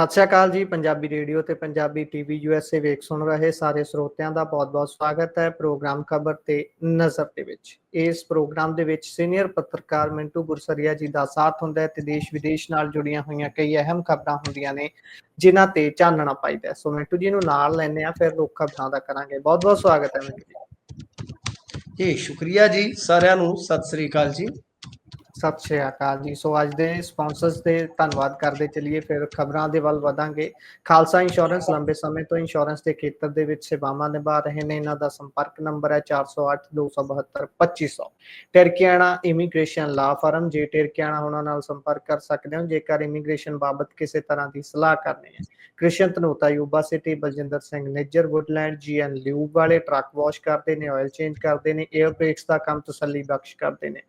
ਸਤਿ ਸ਼੍ਰੀ ਅਕਾਲ ਜੀ, ਪੰਜਾਬੀ ਰੇਡੀਓ ਤੇ ਪੰਜਾਬੀ ਟੀਵੀ ਯੂਐਸਏ ਵੇਖ ਸੁਣ ਰਹੇ ਸਾਰੇ ਸਰੋਤਿਆਂ ਦਾ ਬਹੁਤ-ਬਹੁਤ ਸਵਾਗਤ ਹੈ ਪ੍ਰੋਗਰਾਮ ਖਬਰ ਤੇ ਨਜ਼ਰ ਦੇ ਵਿੱਚ। ਇਸ ਪ੍ਰੋਗਰਾਮ ਦੇ ਵਿੱਚ ਸੀਨੀਅਰ ਪੱਤਰਕਾਰ ਮਿੰਟੂ ਗੁਰਸਰੀਆ ਜੀ ਦਾ ਸਾਥ ਹੁੰਦਾ ਹੈ ਤੇ ਦੇਸ਼ ਵਿਦੇਸ਼ ਨਾਲ ਜੁੜੀਆਂ ਹੋਈਆਂ ਕਈ ਅਹਿਮ ਖਬਰਾਂ ਹੁੰਦੀਆਂ ਨੇ, ਜਿਨ੍ਹਾਂ ਤੇ ਚਾਨਣਾ ਪਾਈਦਾ ਸੋ ਮਿੰਟੂ ਜੀ ਨੂੰ ਨਾਲ ਲੈਣੇ ਆ ਫਿਰ ਲੋਕ ਖਬਰਾਂ ਦਾ ਕਰਾਂਗੇ। ਬਹੁਤ-ਬਹੁਤ ਸਵਾਗਤ ਹੈ ਮਿੰਟੂ ਜੀ। ਜੀ, ਸ਼ੁਕਰੀਆ ਜੀ ਸਾਰਿਆਂ ਨੂੰ। ਸਤਿ ਸ੍ਰੀ ਅਕਾਲ ਜੀ। ਸਤਿ ਸ਼੍ਰੀ ਅਕਾਲ ਜੀ। ਸੋ ਅੱਜ ਦੇ ਸਪਾਂਸਰਸ ਦੇ ਧੰਨਵਾਦ ਕਰਦੇ ਚੱਲੀਏ, ਫਿਰ ਖਬਰਾਂ ਦੇ ਵੱਲ ਵਧਾਂਗੇ। ਖਾਲਸਾ ਇੰਸ਼ੋਰੈਂਸ ਲੰਬੇ ਸਮੇਂ ਤੋਂ ਇੰਸ਼ੋਰੈਂਸ ਦੇ ਖੇਤਰ ਦੇ ਵਿੱਚ ਸੇਵਾਵਾਂ ਨਿਭਾ ਰਹੇ ਨੇ। ਇਹਨਾਂ ਦਾ ਸੰਪਰਕ ਨੰਬਰ ਹੈ 408 272 2500 ਟਰਕੀਆਣਾ ਇਮੀਗ੍ਰੇਸ਼ਨ ਲਾ ਫਰਮ ਜੇ ਟਰਕੀਆਣਾ ਉਹਨਾਂ ਨਾਲ ਸੰਪਰਕ ਕਰ ਸਕਦੇ ਹੋ, ਜੇਕਰ ਇਮੀਗ੍ਰੇਸ਼ਨ ਬਾਬਤ ਕਿਸੇ ਤਰ੍ਹਾਂ ਦੀ ਸਲਾਹ ਕਰਨੀ ਹੈ। Krishan Tanota Yuba City, Baljinder Singh Nijjar Woodland GN lube ਵਾਲੇ ਟਰੱਕ ਵਾਸ਼ ਕਰਦੇ ਨੇ ਆਇਲ ਚੇਂਜ ਕਰਦੇ ਨੇ 에ਅਰ ਬ੍ਰੇਕਸ ਦਾ ਕੰਮ ਤਸੱਲੀ ਬਖਸ਼ ਕਰਦੇ ਨੇ।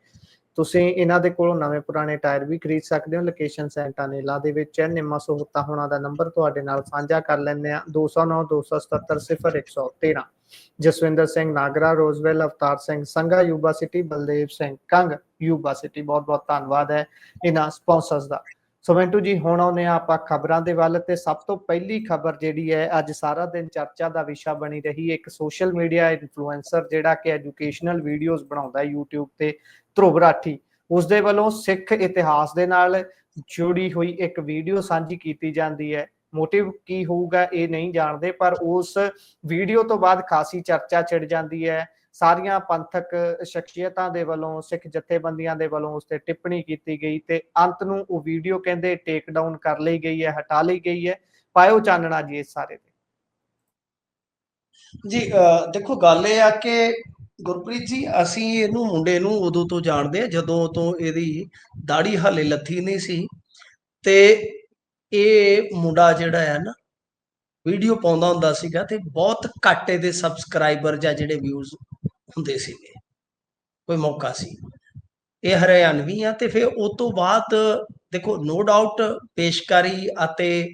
ਤੁਸੀਂ ਇਹਨਾਂ ਦੇ ਕੋਲੋਂ ਨਵੇਂ ਪੁਰਾਣੇ ਟਾਇਰ ਵੀ ਖਰੀਦ ਸਕਦੇ ਹੋ ਲੋਕੇਸ਼ਨ ਸੈਂਟਾ ਨੇਲਾ ਦੇ ਵਿੱਚ ਹੈ, ਨਿੰਮਾ ਸਹੂਲਤਾਂ ਹੋਣਾ ਦਾ ਨੰਬਰ ਤੁਹਾਡੇ ਨਾਲ ਸਾਂਝਾ ਕਰ ਲੈਂਦੇ ਆ 209 277 0113 Jaswinder Singh Nagra, Roseville, Avtar Singh Sangha, Yuba City, Baldev Singh Kang, Yuba City ਬਹੁਤ ਬਹੁਤ ਧੰਨਵਾਦ ਹੈ ਇਹਨਾਂ ਸਪਾਂਸਰਸ ਦਾ। ਸੋ ਮਿੰਟੂ ਜੀ, ਹੁਣ ਆਉਨੇ ਆ ਆਪਾਂ ਖਬਰਾਂ ਦੇ ਵੱਲ ਤੇ ਸਭ ਤੋਂ ਪਹਿਲੀ ਖਬਰ ਜਿਹੜੀ ਹੈ, ਅੱਜ ਸਾਰਾ ਦਿਨ ਚਰਚਾ ਦਾ ਵਿਸ਼ਾ ਬਣੀ ਰਹੀ ਇੱਕ ਸੋਸ਼ਲ ਮੀਡੀਆ ਇਨਫਲੂਐਂਸਰ ਜਿਹੜਾ ਕਿ ਐਜੂਕੇਸ਼ਨਲ ਵੀਡੀਓਜ਼ ਬਣਾਉਂਦਾ ਹੈ YouTube ਤੇ ਧਰੁਵ ਰਾਠੀ। ਉਸ ਦੇ ਵੱਲੋਂ ਸਿੱਖ ਇਤਿਹਾਸ ਦੇ ਨਾਲ ਜੁੜੀ ਹੋਈ ਇੱਕ ਵੀਡੀਓ ਸਾਂਝੀ ਕੀਤੀ ਜਾਂਦੀ ਹੈ। ਮੋਟਿਵ ਕੀ ਹੋਊਗਾ ਇਹ ਨਹੀਂ ਜਾਣਦੇ, ਪਰ ਉਸ ਵੀਡੀਓ ਤੋਂ ਬਾਅਦ ਖਾਸੀ ਚਰਚਾ ਛਿੜ ਜਾਂਦੀ ਹੈ। ਸਾਰੀਆਂ ਪੰਥਕ ਸ਼ਖਸੀਅਤਾਂ ਦੇ ਵੱਲੋਂ, ਸਿੱਖ ਜਥੇਬੰਦੀਆਂ ਦੇ ਵੱਲੋਂ ਉਸ ਤੇ ਟਿੱਪਣੀ ਕੀਤੀ ਗਈ ਤੇ ਅੰਤ ਨੂੰ ਉਹ ਵੀਡੀਓ ਕਹਿੰਦੇ ਟੇਕ ਡਾਊਨ ਕਰ ਲਈ ਗਈ ਹੈ, ਹਟਾ ਲਈ ਗਈ ਹੈ। ਪਾਇਓ ਚਾਨਣਾ ਜੀ ਇਸ ਸਾਰੇ ਤੇ। ਜੀ, ਅਹ, ਦੇਖੋ ਗੱਲ ਇਹ ਆ ਕਿ ਗੁਰਪ੍ਰੀਤ ਜੀ, ਅਸੀਂ ਇਹਨੂੰ ਮੁੰਡੇ ਨੂੰ ਉਦੋਂ ਤੋਂ ਜਾਣਦੇ ਆ ਜਦੋਂ ਤੋਂ ਇਹਦੀ ਦਾੜੀ ਹਾਲੇ ਲੱਥੀ ਨਹੀਂ ਸੀ ਤੇ ਇਹ ਮੁੰਡਾ ਜਿਹੜਾ ਹੈ ਨਾ ਵੀਡੀਓ ਪਾਉਂਦਾ ਹੁੰਦਾ ਸੀਗਾ ਤੇ ਬਹੁਤ ਘਾਟੇ ਦੇ ਸਬਸਕ੍ਰਾਈਬਰ ਜਾਂ ਜਿਹੜੇ ਵਿਊਜ਼ ਹੁੰਦੇ ਸੀਗੇ। ਕੋਈ ਮੌਕਾ ਸੀ। ਇਹ ਹਰਿਆਣਵੀ ਆ ਤੇ ਫਿਰ ਉਸ ਤੋਂ ਬਾਅਦ ਦੇਖੋ ਨੋ ਡਾਊਟ ਪੇਸ਼ਕਾਰੀ ਅਤੇ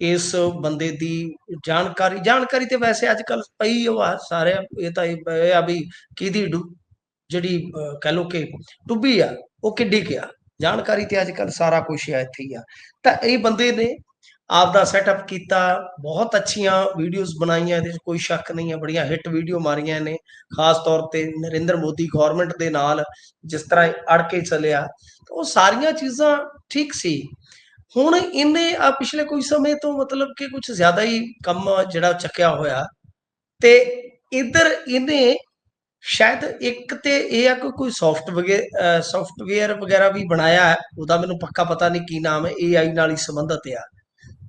ਇਸ ਬੰਦੇ ਦੀ ਜਾਣਕਾਰੀ ਜਾਣਕਾਰੀ ਤੇ ਵੈਸੇ ਅੱਜ ਕੱਲ ਪਈ ਉਹ ਆ ਸਾਰੇ ਇਹ ਤਾਂ ਇਹ ਆ ਵੀ ਕਿਹਦੀ ਡੁ- ਜਿਹੜੀ ਅਹ, ਕਹਿ ਲੋ ਕਿ ਡੁੱਬੀ ਆ ਉਹ ਕਿੱਡੀ ਕਿਆ ਜਾਣਕਾਰੀ ਤੇ ਅੱਜ ਕੱਲ ਸਾਰਾ ਕੁਝ ਆ ਇੱਥੇ ਹੀ ਆ। ਤਾਂ ਇਹ ਬੰਦੇ ਨੇ ਆਪ ਦਾ ਸੈਟਅਪ ਕੀਤਾ, ਬਹੁਤ ਅੱਛੀਆਂ ਵੀਡੀਓਜ਼ ਬਣਾਈਆਂ, ਇਹਦੇ 'ਚ ਕੋਈ ਸ਼ੱਕ ਨਹੀਂ ਹੈ, ਬੜੀਆਂ ਹਿੱਟ ਵੀਡੀਓ ਮਾਰੀਆਂ ਨੇ, ਖਾਸ ਤੌਰ ਤੇ ਨਰਿੰਦਰ ਮੋਦੀ ਗਵਰਨਮੈਂਟ ਦੇ ਨਾਲ, ਜਿਸ ਤਰ੍ਹਾਂ ਅੜ ਕੇ ਚੱਲਿਆ ਉਹ ਸਾਰੀਆਂ ਚੀਜ਼ਾਂ ਠੀਕ ਸੀ। ਹੁਣ ਇਹਨੇ ਆ ਪਿਛਲੇ ਕੁਝ ਸਮੇਂ ਤੋਂ ਮਤਲਬ ਕਿ ਕੁਝ ਜ਼ਿਆਦਾ ਹੀ ਕੰਮ ਜਿਹੜਾ ਚੱਕਿਆ ਹੋਇਆ ਤੇ ਇਧਰ ਇਹਨੇ ਸ਼ਾਇਦ ਇੱਕ ਤੇ ਇਹ ਆ ਕਿ ਕੋਈ ਸੌਫਟਵੇਅਰ ਸੌਫਟਵੇਅਰ ਵਗੈਰਾ ਵੀ ਬਣਾਇਆ ਹੈ ਉਹਦਾ ਮੈਨੂੰ ਪੱਕਾ ਪਤਾ ਨਹੀਂ ਕੀ ਨਾਮ ਹੈ AI ਨਾਲ ਹੀ ਸੰਬੰਧਿਤ ਆ।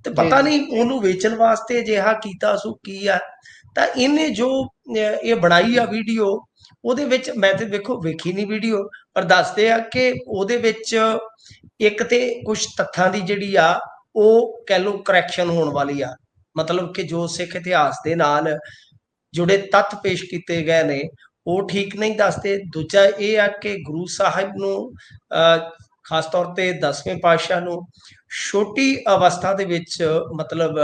ਤੇ ਪਤਾ। ਨਹੀਂ ਉਹਨੂੰ ਵੇਚਣ ਵਾਸਤੇ ਅਜਿਹਾ ਕੀਤਾ ਸੋ ਕੀ ਆ। ਤਾਂ ਇਹਨੇ ਜੋ ਇਹ ਬਣਾਈ ਆ ਵੀਡੀਓ ਉਹਦੇ ਵਿੱਚ ਮੈਂ ਤੇ ਵੇਖੋ ਵੇਖੀ ਨਹੀਂ ਵੀਡੀਓ ਪਰ ਦੱਸਦੇ ਆ ਕਿ ਉਹਦੇ ਵਿੱਚ ਇੱਕ ਤੇ ਕੁਝ ਤੱਥਾਂ ਦੀ ਜਿਹੜੀ ਆ ਉਹ ਕਹਿ ਲਓ ਕਰੈਕਸ਼ਨ ਹੋਣ ਵਾਲੀ ਆ। ਮਤਲਬ ਕਿ ਜੋ ਸਿੱਖ ਇਤਿਹਾਸ ਦੇ ਨਾਲ ਜੁੜੇ ਤੱਥ ਪੇਸ਼ ਕੀਤੇ ਗਏ ਨੇ ਉਹ ਠੀਕ ਨਹੀਂ ਦੱਸਦੇ। ਦੂਜਾ ਇਹ ਆ ਕਿ ਗੁਰੂ ਸਾਹਿਬ ਨੂੰ ਖਾਸ ਤੌਰ ਤੇ 10ਵੇਂ ਪਾਤਸ਼ਾਹ ਨੂੰ ਛੋਟੀ ਅਵਸਥਾ ਦੇ ਵਿੱਚ ਮਤਲਬ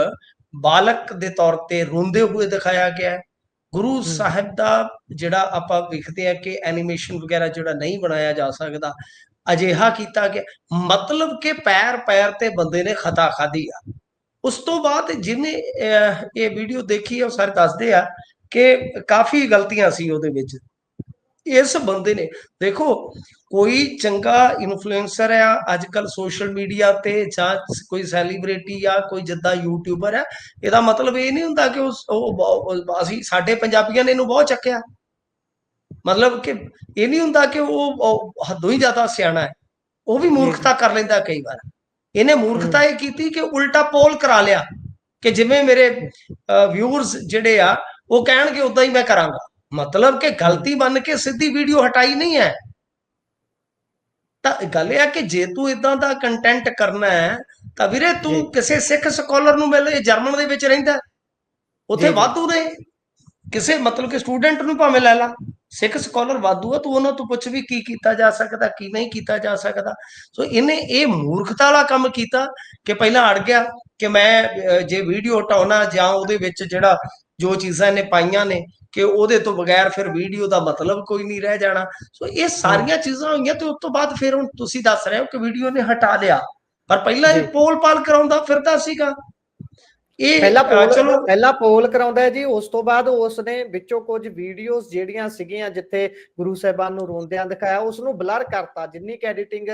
ਬਾਲਕ ਦੇ ਤੌਰ ਤੇ ਰੋਂਦੇ ਹੋਏ ਦਿਖਾਇਆ ਗਿਆ ਹੈ। ਗੁਰੂ ਸਾਹਿਬ ਦਾ ਜਿਹੜਾ ਆਪਾਂ ਵੇਖਦੇ ਆ ਕਿ ਐਨੀਮੇਸ਼ਨ ਵਗੈਰਾ ਜਿਹੜਾ ਨਹੀਂ ਬਣਾਇਆ ਜਾ ਸਕਦਾ ਅਜਿਹਾ ਕੀਤਾ ਗਿਆ। ਮਤਲਬ ਕਿ ਪੈਰ ਪੈਰ ਤੇ ਬੰਦੇ ਨੇ ਖਤਾ ਖਾਧੀ ਆ। ਉਸ ਤੋਂ ਬਾਅਦ ਜਿਹਨੇ ਇਹ ਵੀਡੀਓ ਦੇਖੀ ਆ ਉਹ ਸਾਰੇ ਦੱਸਦੇ ਆ ਕਿ ਕਾਫੀ ਗਲਤੀਆਂ ਸੀ ਉਹਦੇ ਵਿੱਚ। ਇਸ ਬੰਦੇ ਨੇ ਦੇਖੋ ਕੋਈ ਚੰਗਾ ਇਨਫਲੂਐਂਸਰ ਆ ਅੱਜ ਕੱਲ ਸੋਸ਼ਲ ਮੀਡੀਆ ਤੇ ਜਾਂ ਕੋਈ ਸੈਲੀਬ੍ਰਿਟੀ ਆ, ਕੋਈ ਜਿੱਦਾਂ ਯੂਟਿਊਬਰ ਆ ਇਹਦਾ ਮਤਲਬ ਇਹ ਨਹੀਂ ਹੁੰਦਾ ਕਿ ਉਹ ਅਸੀਂ ਸਾਡੇ ਪੰਜਾਬੀਆਂ ਨੇ ਇਹਨੂੰ ਬਹੁਤ ਚੱਕਿਆ। ਮਤਲਬ ਕਿ ਇਹ ਨਹੀਂ ਹੁੰਦਾ ਕਿ ਉਹ ਉਹ ਹੱਦੋਂ ਹੀ ਜ਼ਿਆਦਾ ਸਿਆਣਾ ਹੈ। ਉਹ ਵੀ ਮੂਰਖਤਾ ਕਰ ਲੈਂਦਾ ਕਈ ਵਾਰ। ਇਹਨੇ ਮੂਰਖਤਾ ਇਹ ਕੀਤੀ ਕਿ ਉਲਟਾ ਪੋਲ ਕਰਾ ਲਿਆ ਕਿ ਜਿਵੇਂ ਮੇਰੇ ਵਿਊਅਰਸ ਜਿਹੜੇ ਆ, ਉਹ ਕਹਿਣਗੇ, ਉਦਾਂ ਹੀ ਮੈਂ ਕਰਾਂਗਾ। ਮਤਲਬ ਕਿ ਗਲਤੀ ਮੰਨ ਕੇ ਸਿੱਧੀ ਵੀਡੀਓ ਹਟਾਈ ਨਹੀਂ ਹੈ। ਤਾਂ ਗੱਲ ਇਹ ਆ ਕਿ ਜੇ ਤੂੰ ਇਦਾਂ ਦਾ ਕੰਟੈਂਟ ਕਰਨਾ ਹੈ ਤਾਂ ਵੀਰੇ। ਤੂੰ ਕਿਸੇ ਸਿੱਖ ਸਕਾਲਰ ਨੂੰ ਮਿਲ ਇਹ ਜਰਮਨ ਦੇ ਵਿੱਚ ਰਹਿੰਦਾ। ਉੱਥੇ। ਵਾਧੂ ਨੇ ਕਿਸੇ ਮਤਲਬ ਕਿ ਸਟੂਡੈਂਟ ਨੂੰ ਭਾਵੇਂ ਲੈ ਲਾ ਸਿੱਖ ਸਕਾਲਰ ਵਾਧੂ ਆ ਤੂੰ ਉਹਨਾਂ ਤੋਂ ਪੁੱਛ ਵੀ ਕੀ ਕੀਤਾ ਜਾ ਸਕਦਾ ਕੀ ਨਹੀਂ ਕੀਤਾ ਜਾ ਸਕਦਾ ਸੋ ਇਹਨੇ ਇਹ ਮੂਰਖਤਾ ਵਾਲਾ ਕੰਮ ਕੀਤਾ ਕਿ ਪਹਿਲਾਂ ਅੜ ਗਿਆ ਕਿ ਮੈਂ ਜੇ ਵੀਡੀਓ ਹਟਾਉਣਾ ਜਾਂ ਉਹਦੇ ਵਿੱਚ ਜਿਹੜਾ ਜੋ ਚੀਜ਼ਾਂ ਇਹਨੇ ਪਾਈਆਂ ਨੇ ਕਿ ਉਹਦੇ ਤੋਂ ਬਗੈਰ ਫਿਰ ਵੀਡੀਓ ਦਾ ਮਤਲਬ ਕੋਈ ਨਹੀਂ ਰਹਿ ਜਾਣਾ। ਸੋ ਇਹ ਸਾਰੀਆਂ ਚੀਜ਼ਾਂ ਹੋਈਆਂ ਤੇ ਉਸ ਤੋਂ ਬਾਅਦ ਫਿਰ ਹੁਣ ਤੁਸੀਂ ਦੱਸ ਰਹੇ ਹੋ ਕਿ ਵੀਡੀਓ ਨੇ ਹਟਾ ਲਿਆ। ਪਰ ਪਹਿਲਾਂ ਇਹ। ਪੋਲ ਪਾਲ ਕਰਾਉਂਦਾ ਫਿਰਦਾ ਸੀਗਾ। ਇਹ ਪਹਿਲਾਂ ਪੋਲ ਪਹਿਲਾਂ ਪੋਲ ਕਰਾਉਂਦਾ ਹੈ ਜੀ ਉਸ ਤੋਂ ਬਾਅਦ ਉਸ ਨੇ ਵਿੱਚੋਂ ਕੁਝ ਵੀਡੀਓਜ਼ ਜਿਹੜੀਆਂ ਸੀਗੀਆਂ ਜਿੱਥੇ ਗੁਰੂ ਸਾਹਿਬਾਨ ਨੂੰ ਰੋਂਦਿਆਂ ਦਿਖਾਇਆ ਉਸ ਨੂੰ ਬਲਰ ਕਰਤਾ। ਜਿੰਨੀ ਕਿ ਐਡੀਟਿੰਗ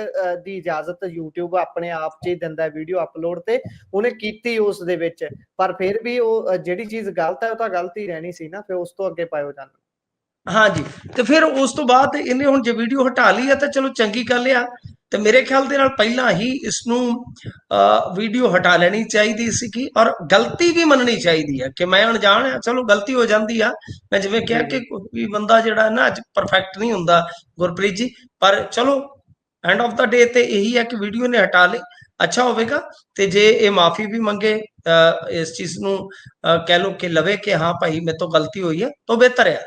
ਦੀ ਇਜਾਜ਼ਤ YouTube ਆਪਣੇ ਆਪ 'ਚ ਹੀ ਦਿੰਦਾ ਵੀਡੀਓ ਅਪਲੋਡ ਤੇ ਉਹਨੇ ਕੀਤੀ ਉਸ ਦੇ ਵਿੱਚ। ਪਰ ਫਿਰ ਵੀ ਉਹ ਜਿਹੜੀ ਚੀਜ਼ ਗਲਤ ਹੈ ਉਹ ਤਾਂ ਗਲਤ ਹੀ ਰਹਿਣੀ ਸੀ ਨਾ ਫਿਰ ਉਸ ਤੋਂ ਅੱਗੇ ਪਾਇਓ ਜਾਣਾ। ਹਾਂਜੀ ਤੇ ਫਿਰ ਉਸ ਤੋਂ ਬਾਅਦ ਇਹਨੇ ਹੁਣ ਜੇ ਵੀਡੀਓ ਹਟਾ ਲਈ ਆ ਤਾਂ ਚਲੋ ਚੰਗੀ ਗੱਲ ਆ। ਤੇ ਮੇਰੇ ਖਿਆਲ ਦੇ ਨਾਲ ਪਹਿਲਾਂ ਹੀ ਇਸ ਨੂੰ ਵੀਡੀਓ ਹਟਾ ਲੈਣੀ ਚਾਹੀਦੀ ਸੀਗੀ ਔਰ ਗਲਤੀ ਵੀ ਮੰਨਣੀ ਚਾਹੀਦੀ ਹੈ ਕਿ ਮੈਂ ਅਣਜਾਣ ਆ ਚਲੋ ਗਲਤੀ ਹੋ ਜਾਂਦੀ ਆ। ਮੈਂ ਜਿਵੇਂ ਕਿਹਾ ਕਿ। ਕੋਈ ਵੀ ਬੰਦਾ ਜਿਹੜਾ ਹੈ ਨਾ ਅੱਜ ਪਰਫੈਕਟ ਨਹੀਂ ਹੁੰਦਾ ਗੁਰਪ੍ਰੀਤ ਜੀ ਪਰ ਚਲੋ ਐਂਡ ਆਫ ਦਾ ਡੇ ਤੇ ਇਹੀ ਹੈ ਕਿ ਵੀਡੀਓ ਨੇ ਹਟਾ ਲਈ ਅੱਛਾ ਹੋਵੇਗਾ। ਤੇ ਜੇ ਇਹ ਮਾਫੀ ਵੀ ਮੰਗੇ ਇਸ ਚੀਜ਼ ਨੂੰ ਕਹਿ ਲੋ ਕਿ ਲਵੇ ਕਿ ਹਾਂ ਭਾਈ ਮੇਰੇ ਤੋਂ ਗਲਤੀ ਹੋਈ ਹੈ ਤਾਂ ਬਿਹਤਰ ਹੈ।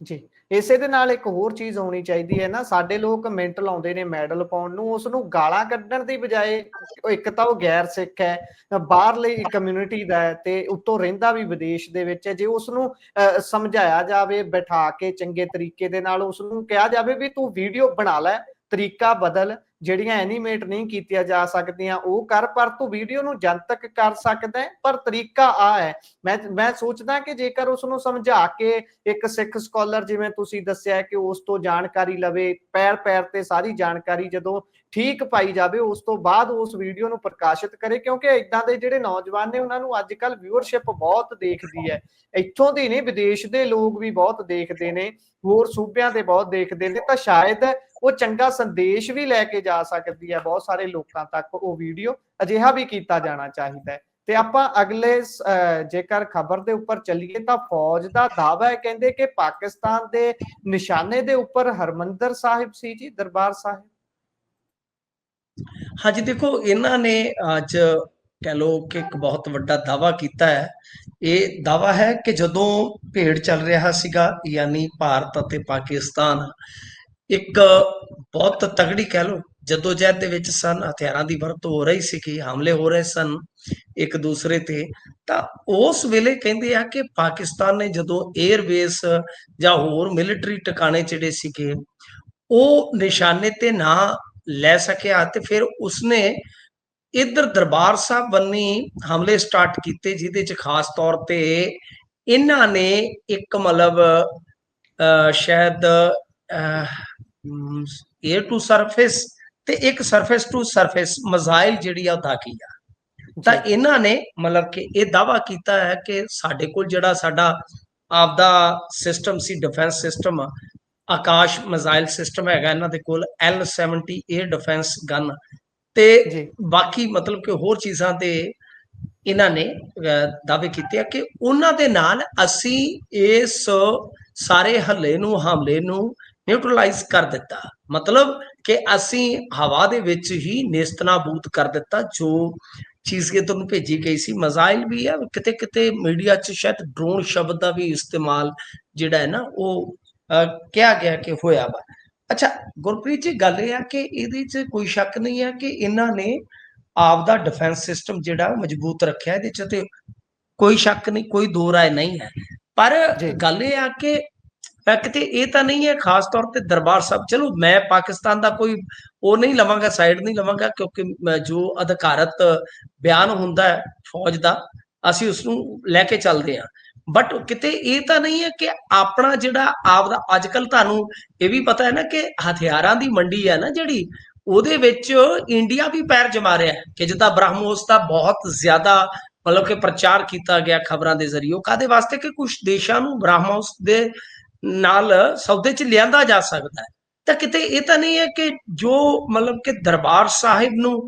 ਜੀ। ਇਸੇ ਦੇ ਨਾਲ ਇੱਕ ਹੋਰ ਚੀਜ਼ ਹੋਣੀ ਚਾਹੀਦੀ ਹੈ ਨਾ, ਸਾਡੇ ਲੋਕ ਮਿੰਟ ਲਾਉਂਦੇ ਨੇ ਮੈਡਲ ਪਾਉਣ ਨੂੰ ਉਸ ਨੂੰ ਗਾਲਾਂ ਕੱਢਣ ਦੀ ਬਜਾਏ ਉਹ ਇੱਕ ਤਾਂ ਉਹ ਗੈਰ ਸਿੱਖ ਹੈ ਬਾਹਰਲੀ ਕਮਿਊਨਿਟੀ ਦਾ ਹੈ ਤੇ ਉੱਤੋਂ ਰਹਿੰਦਾ ਵੀ ਵਿਦੇਸ਼ ਦੇ ਵਿੱਚ ਹੈ, ਜੇ ਉਸ ਨੂੰ ਸਮਝਾਇਆ ਜਾਵੇ, ਬਿਠਾ ਕੇ ਚੰਗੇ ਤਰੀਕੇ ਦੇ ਨਾਲ ਉਸ ਨੂੰ ਕਿਹਾ ਜਾਵੇ ਵੀ ਤੂੰ ਵੀਡੀਓ ਬਣਾ ਲੈ ਤਰੀਕਾ ਬਦਲ ਜਿਹੜੀਆਂ ਐਨੀਮੇਟ ਨਹੀਂ ਕੀਤੀਆਂ ਜਾ ਸਕਦੀਆਂ, ਉਹ ਕਰ, ਪਰ ਤੂੰ ਵੀਡੀਓ ਨੂੰ ਜਨਤਕ ਕਰ ਸਕਦਾ ਪਰ ਤਰੀਕਾ ਆ ਹੈ। ਮੈਂ ਮੈਂ ਸੋਚਦਾ ਕਿ ਜੇਕਰ ਉਸ ਨੂੰ ਸਮਝਾ ਕੇ ਇੱਕ ਸਿੱਖ ਸਕਾਲਰ ਜਿਵੇਂ ਤੁਸੀਂ ਦੱਸਿਆ ਕਿ ਉਸ ਤੋਂ ਜਾਣਕਾਰੀ ਲਵੇ, ਪੈਰ ਪੈਰ ਤੇ ਸਾਰੀ ਜਾਣਕਾਰੀ ਜਦੋਂ ਠੀਕ ਪਾਈ ਜਾਵੇ, ਉਸ ਤੋਂ ਬਾਅਦ ਉਸ ਵੀਡੀਓ ਨੂੰ ਪ੍ਰਕਾਸ਼ਿਤ ਕਰੇ, ਕਿਉਂਕਿ ਇਦਾਂ ਦੇ ਜਿਹੜੇ ਨੌਜਵਾਨ ਨੇ, ਉਹਨਾਂ ਨੂੰ ਅੱਜ ਕੱਲ ਵਿਊਅਰਸ਼ਿਪ ਬਹੁਤ ਦੇਖਦੀ ਹੈ। ਇੱਥੋਂ ਦੀ ਨਹੀਂ, ਵਿਦੇਸ਼ ਦੇ ਲੋਕ ਵੀ ਬਹੁਤ ਦੇਖਦੇ ਨੇ, ਹੋਰ ਸੂਬਿਆਂ ਦੇ ਬਹੁਤ ਦੇਖਦੇ ਨੇ, ਤਾਂ ਸ਼ਾਇਦ ਉਹ ਚੰਗਾ ਸੰਦੇਸ਼ ਵੀ ਲੈ ਕੇ ਜਾ ਸਕਦੀ ਹੈ ਬਹੁਤ ਸਾਰੇ ਲੋਕਾਂ ਤੱਕ ਉਹ ਵੀਡੀਓ ਅਜਿਹਾ ਵੀ ਕੀਤਾ ਜਾਣਾ ਚਾਹੀਦਾ ਹੈ। ਤੇ ਆਪਾਂ ਅਗਲੇ ਜੇਕਰ ਖਬਰ ਦੇ ਉੱਪਰ ਚੱਲੀਏ ਤਾਂ ਫੌਜ ਦਾ ਦਾਅਵਾ ਹੈ, ਕਹਿੰਦੇ ਕਿ ਪਾਕਿਸਤਾਨ ਦੇ ਨਿਸ਼ਾਨੇ ਦੇ ਉੱਪਰ ਹਰਮੰਦਰ ਸਾਹਿਬ ਸੀ ਜੀ, ਦਰਬਾਰ ਸਾਹਿਬ। ਹਾਂਜੀ, ਦੇਖੋ, ਇਹਨਾਂ ਨੇ ਅੱਜ ਕਹਿ ਲੋ ਕਿ ਇੱਕ ਬਹੁਤ ਵੱਡਾ ਦਾਵਾ ਕੀਤਾ ਹੈ। ਇਹ ਦਾਵਾ ਹੈ ਕਿ ਜਦੋਂ ਭੇੜ ਚੱਲ ਰਿਹਾ ਸੀਗਾ, ਯਾਨੀ ਭਾਰਤ ਅਤੇ ਪਾਕਿਸਤਾਨ ਇੱਕ ਬਹੁਤ ਤਗੜੀ ਕਹਿ ਲੋ ਜਦੋਜਹਿਦ ਦੇ ਵਿੱਚ ਸਨ ਹਥਿਆਰਾਂ ਦੀ ਵਰਤੋਂ ਹੋ ਰਹੀ ਸੀ ਕਿ ਹਮਲੇ ਹੋ ਰਹੇ ਸਨ ਇੱਕ ਦੂਸਰੇ ਤੇ ਤਾਂ ਉਸ ਵੇਲੇ ਕਹਿੰਦੇ ਆ ਕਿ ਪਾਕਿਸਤਾਨ ਨੇ ਜਦੋਂ 에ਅਰਬੇਸ ਜਾਂ ਹੋਰ ਮਿਲਟਰੀ ਟਿਕਾਣੇ ਜਿਹੜੇ ਸੀਗੇ ਉਹ ਨਿਸ਼ਾਨੇ ਤੇ ਨਾ ਲੈ ਸਕਿਆ ਤੇ ਫਿਰ ਉਸਨੇ ਇੱਧਰ ਦਰਬਾਰ ਸਾਹਿਬ ਬੰਨੀ ਹਮਲੇ ਸਟਾਰਟ ਕੀਤੇ ਜਿਹਦੇ ਚ ਖਾਸ ਤੌਰ ਤੇ ਇਹਨਾਂ ਨੇ ਇੱਕ ਮਤਲਬ ਅਹ, ਸ਼ਾਇਦ 에ਅਰ ਟੂ ਸਰਫੇਸ ਤੇ ਇੱਕ ਸਰਫੇਸ ਟੂ ਸਰਫੇਸ ਮਜ਼ਾਈਲ ਜਿਹੜੀ ਆ ਉਹ ਦਾਗੀ ਆ। ਤਾਂ ਇਹਨਾਂ ਨੇ ਮਤਲਬ ਕਿ ਇਹ ਦਾਵਾ ਕੀਤਾ ਹੈ ਕਿ ਸਾਡੇ ਕੋਲ ਜਿਹੜਾ ਸਾਡਾ ਆਪਦਾ ਸਿਸਟਮ ਸੀ defence system Akash missile system ਹੈਗਾ ਇਹਨਾਂ ਦੇ ਕੋਲ L70 에ਅਰ ਡਿਫੈਂਸ ਗਨ ਤੇ ਬਾਕੀ ਮਤਲਬ ਕਿ ਹੋਰ ਚੀਜ਼ਾਂ ਤੇ ਇਹਨਾਂ ਨੇ ਦਾਅਵੇ ਕੀਤੇ ਆ ਕਿ ਉਹਨਾਂ ਦੇ ਨਾਲ ਅਸੀਂ ਇਸ ਸਾਰੇ ਹੱਲੇ ਨੂੰ ਹਮਲੇ ਨੂੰ ਨਿਊਟਰਲਾਈਜ਼ ਕਰ ਦਿੱਤਾ। ਮਤਲਬ ਕਿ ਅਸੀਂ ਹਵਾ ਦੇ ਵਿੱਚ ਹੀ ਨੇਸਤਨਾਬੂਦ ਕਰ ਦਿੱਤਾ ਜੋ ਚੀਜ਼ ਇਹ ਤੁਹਾਨੂੰ ਭੇਜੀ ਗਈ ਸੀ। ਮਜ਼ਾਈਲ ਵੀ ਆ ਕਿਤੇ ਕਿਤੇ ਮੀਡੀਆ 'ਚ ਸ਼ਾਇਦ ਡਰੋਨ ਸ਼ਬਦ ਦਾ ਵੀ ਇਸਤੇਮਾਲ ਜਿਹੜਾ ਹੈ ਨਾ ਉਹ ਕਿਹਾ ਗਿਆ ਕਿ ਹੋਇਆ ਵਾ। ਅੱਛਾ ਗੁਰਪ੍ਰੀਤ ਜੀ ਗੱਲ ਇਹ ਆ ਕਿ ਇਹਦੇ 'ਚ ਕੋਈ ਸ਼ੱਕ ਨਹੀਂ ਹੈ ਕਿ ਇਹਨਾਂ ਨੇ ਆਪ ਦਾ ਡਿਫੈਂਸ ਸਿਸਟਮ ਜਿਹੜਾ ਮਜ਼ਬੂਤ ਰੱਖਿਆ ਇਹਦੇ 'ਚ ਤੇ ਕੋਈ ਸ਼ੱਕ ਨਹੀਂ ਕੋਈ ਦੋ ਰਾਏ ਨਹੀਂ ਹੈ। ਪਰ। ਗੱਲ ਇਹ ਆ ਕਿ ਕਿਤੇ ਇਹ ਤਾਂ ਨਹੀਂ ਹੈ, ਖਾਸ ਤੌਰ ਤੇ ਦਰਬਾਰ ਸਾਹਿਬ। ਚਲੋ, ਮੈਂ ਪਾਕਿਸਤਾਨ ਦਾ ਕੋਈ ਉਹ ਨਹੀਂ ਲਵਾਂਗਾ ਸਾਈਡ ਨਹੀਂ ਲਵਾਂਗਾ, ਕਿਉਂਕਿ ਜੋ ਅਧਿਕਾਰਤ ਬਿਆਨ ਹੁੰਦਾ ਹੈ ਫੌਜ ਦਾ, ਅਸੀਂ ਉਸ ਨੂੰ ਲੈ ਕੇ ਚੱਲਦੇ ਹਾਂ। ਬਟ ਕਿਤੇ ਇਹ ਤਾਂ ਨਹੀਂ ਹੈ ਕਿ ਆਪਣਾ ਜਿਹੜਾ ਆਪ ਦਾ ਅੱਜ ਕੱਲ ਤੁਹਾਨੂੰ ਇਹ ਵੀ ਪਤਾ ਹੈ ਨਾ ਕਿ ਹਥਿਆਰਾਂ ਦੀ ਮੰਡੀ ਹੈ ਨਾ ਜਿਹੜੀ, ਉਹਦੇ ਵਿੱਚ ਇੰਡੀਆ ਵੀ ਪੈਰ ਜਮਾ ਰਿਹਾ ਹੈ ਕਿ ਜਿੱਦਾਂ ਬ੍ਰਹਮੋਸ ਦਾ ਬਹੁਤ ਜ਼ਿਆਦਾ ਮਤਲਬ ਕਿ ਪ੍ਰਚਾਰ ਕੀਤਾ ਗਿਆ ਖਬਰਾਂ ਦੇ ਜ਼ਰੀਏ, ਉਹ ਕਾਦੇ ਵਾਸਤੇ? ਕਿ ਕੁਝ ਦੇਸ਼ਾਂ ਨੂੰ ਬ੍ਰਹਮੋਸ ਦੇ ਨਾਲ ਸੌਦੇ 'ਚ ਲਿਆਂਦਾ ਜਾ ਸਕਦਾ ਹੈ। ਤਾਂ ਕਿਤੇ ਇਹ ਤਾਂ ਨਹੀਂ ਹੈ ਕਿ ਜੋ ਮਤਲਬ ਕਿ ਦਰਬਾਰ ਸਾਹਿਬ ਨੂੰ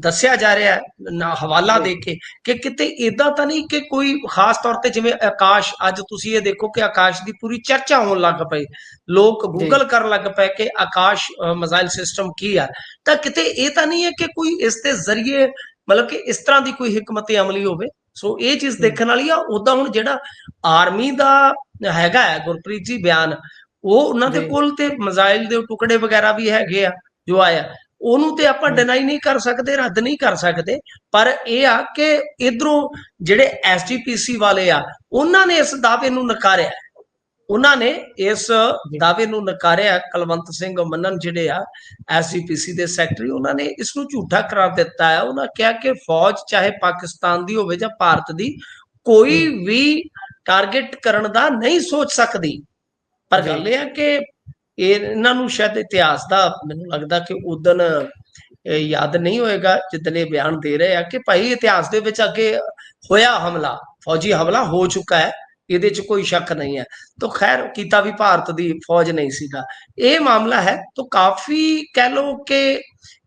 ਦੱਸਿਆ ਜਾ ਰਿਹਾ ਹੈ ਨਾ ਹਵਾਲਾ ਦੇ ਕੇ ਕਿ ਕਿਤੇ ਇਦਾਂ ਤਾਂ ਨਹੀਂ ਕਿ ਕੋਈ ਖਾਸ ਤੌਰ ਤੇ ਜਿਵੇਂ ਆਕਾਸ਼ ਅੱਜ ਤੁਸੀਂ ਇਹ ਦੇਖੋ ਕਿ ਆਕਾਸ਼ ਦੀ ਪੂਰੀ ਚਰਚਾ ਹੋਣ ਲੱਗ ਪਈ। ਲੋਕ ਗੂਗਲ ਕਰਨ ਲੱਗ ਪਏ ਕਿ ਆਕਾਸ਼ ਮਿਜ਼ਾਈਲ ਸਿਸਟਮ ਕੀ ਆ। ਤਾਂ ਕਿਤੇ ਇਹ ਤਾਂ ਨਹੀਂ ਹੈ ਕਿ ਕੋਈ ਇਸ ਦੇ ਜ਼ਰੀਏ ਮਤਲਬ ਕਿ ਇਸ ਤਰ੍ਹਾਂ ਦੀ ਕੋਈ ਹਕਮਤ ਅਮਲੀ ਹੋਵੇ। ਸੋ ਇਹ ਚੀਜ਼ ਦੇਖਣ ਵਾਲੀ ਆ। ਉਦਾਂ ਹੁਣ ਜਿਹੜਾ ਆਰਮੀ ਦਾ ਹੈਗਾ ਹੈ ਗੁਰਪ੍ਰੀਤ ਜੀ ਬਿਆਨ। ਉਹ ਉਹਨਾਂ ਦੇ। ਕੋਲ ਤੇ ਮਿਜ਼ਾਈਲ ਦੇ ਟੁਕੜੇ ਵਗੈਰਾ ਵੀ ਹੈਗੇ ਆ ਜੋ ਆਇਆ। ਉਹਨੂੰ ਤੇ ਆਪਾਂ। ਡਿਨਾਈ ਨਹੀਂ ਕਰ ਸਕਦੇ ਰੱਦ ਨਹੀਂ ਕਰ ਸਕਦੇ ਪਰ ਇਹ ਆ ਕਿ ਇਧਰੋਂ ਜਿਹੜੇ ਐਸਜੀਪੀਸੀ ਵਾਲੇ ਆ ਉਹਨਾਂ ਨੇ ਇਸ ਦਾਅਵੇ ਨੂੰ ਨਕਾਰਿਆ। ਉਹਨਾਂ ਨੇ ਇਸ ਦਾਅਵੇ ਨੂੰ ਨਕਾਰਿਆ ਕਲਵੰਤ ਸਿੰਘ ਮੰਨਨ ਜਿਹੜੇ ਆ ਐਸਜੀਪੀਸੀ ਦੇ ਸੈਕਟਰੀ ਉਹਨਾਂ ਨੇ ਇਸ ਨੂੰ ਝੂਠਾ ਕਰਾਰ ਦਿੱਤਾ ਹੈ। ਉਹਨਾਂ ਕਿਹਾ ਕਿ ਫੌਜ ਚਾਹੇ ਪਾਕਿਸਤਾਨ ਦੀ ਹੋਵੇ ਜਾਂ ਭਾਰਤ ਦੀ ਕੋਈ ਵੀ ਟਾਰਗੇਟ ਕਰਨ ਦਾ ਨਹੀਂ ਸੋਚ ਸਕਦੀ। ਪਰ। ਗੱਲ ਇਹ ਹੈ ਕਿ ਇਹ ਇਹਨਾਂ ਨੂੰ ਸ਼ਾਇਦ ਇਤਿਹਾਸ ਦਾ ਮੈਨੂੰ ਲੱਗਦਾ ਕਿ ਉਦਨ ਯਾਦ ਨਹੀਂ ਹੋਏਗਾ ਜਿੱਦਣ ਇਹ ਬਿਆਨ ਦੇ ਰਹੇ ਆ ਕਿ ਭਾਈ ਇਤਿਹਾਸ ਦੇ ਵਿੱਚ ਅੱਗੇ ਹੋਇਆ ਹਮਲਾ ਫੌਜੀ ਹਮਲਾ ਹੋ ਚੁੱਕਾ ਹੈ ਇਹਦੇ 'ਚ ਕੋਈ ਸ਼ੱਕ ਨਹੀਂ ਹੈ। ਤਾਂ ਖੈਰ ਕੀਤਾ ਵੀ ਭਾਰਤ ਦੀ ਫੌਜ ਨਹੀਂ ਸੀਗਾ। ਇਹ ਮਾਮਲਾ ਹੈ ਤਾਂ ਕਾਫੀ ਕਹਿ ਲਓ ਕਿ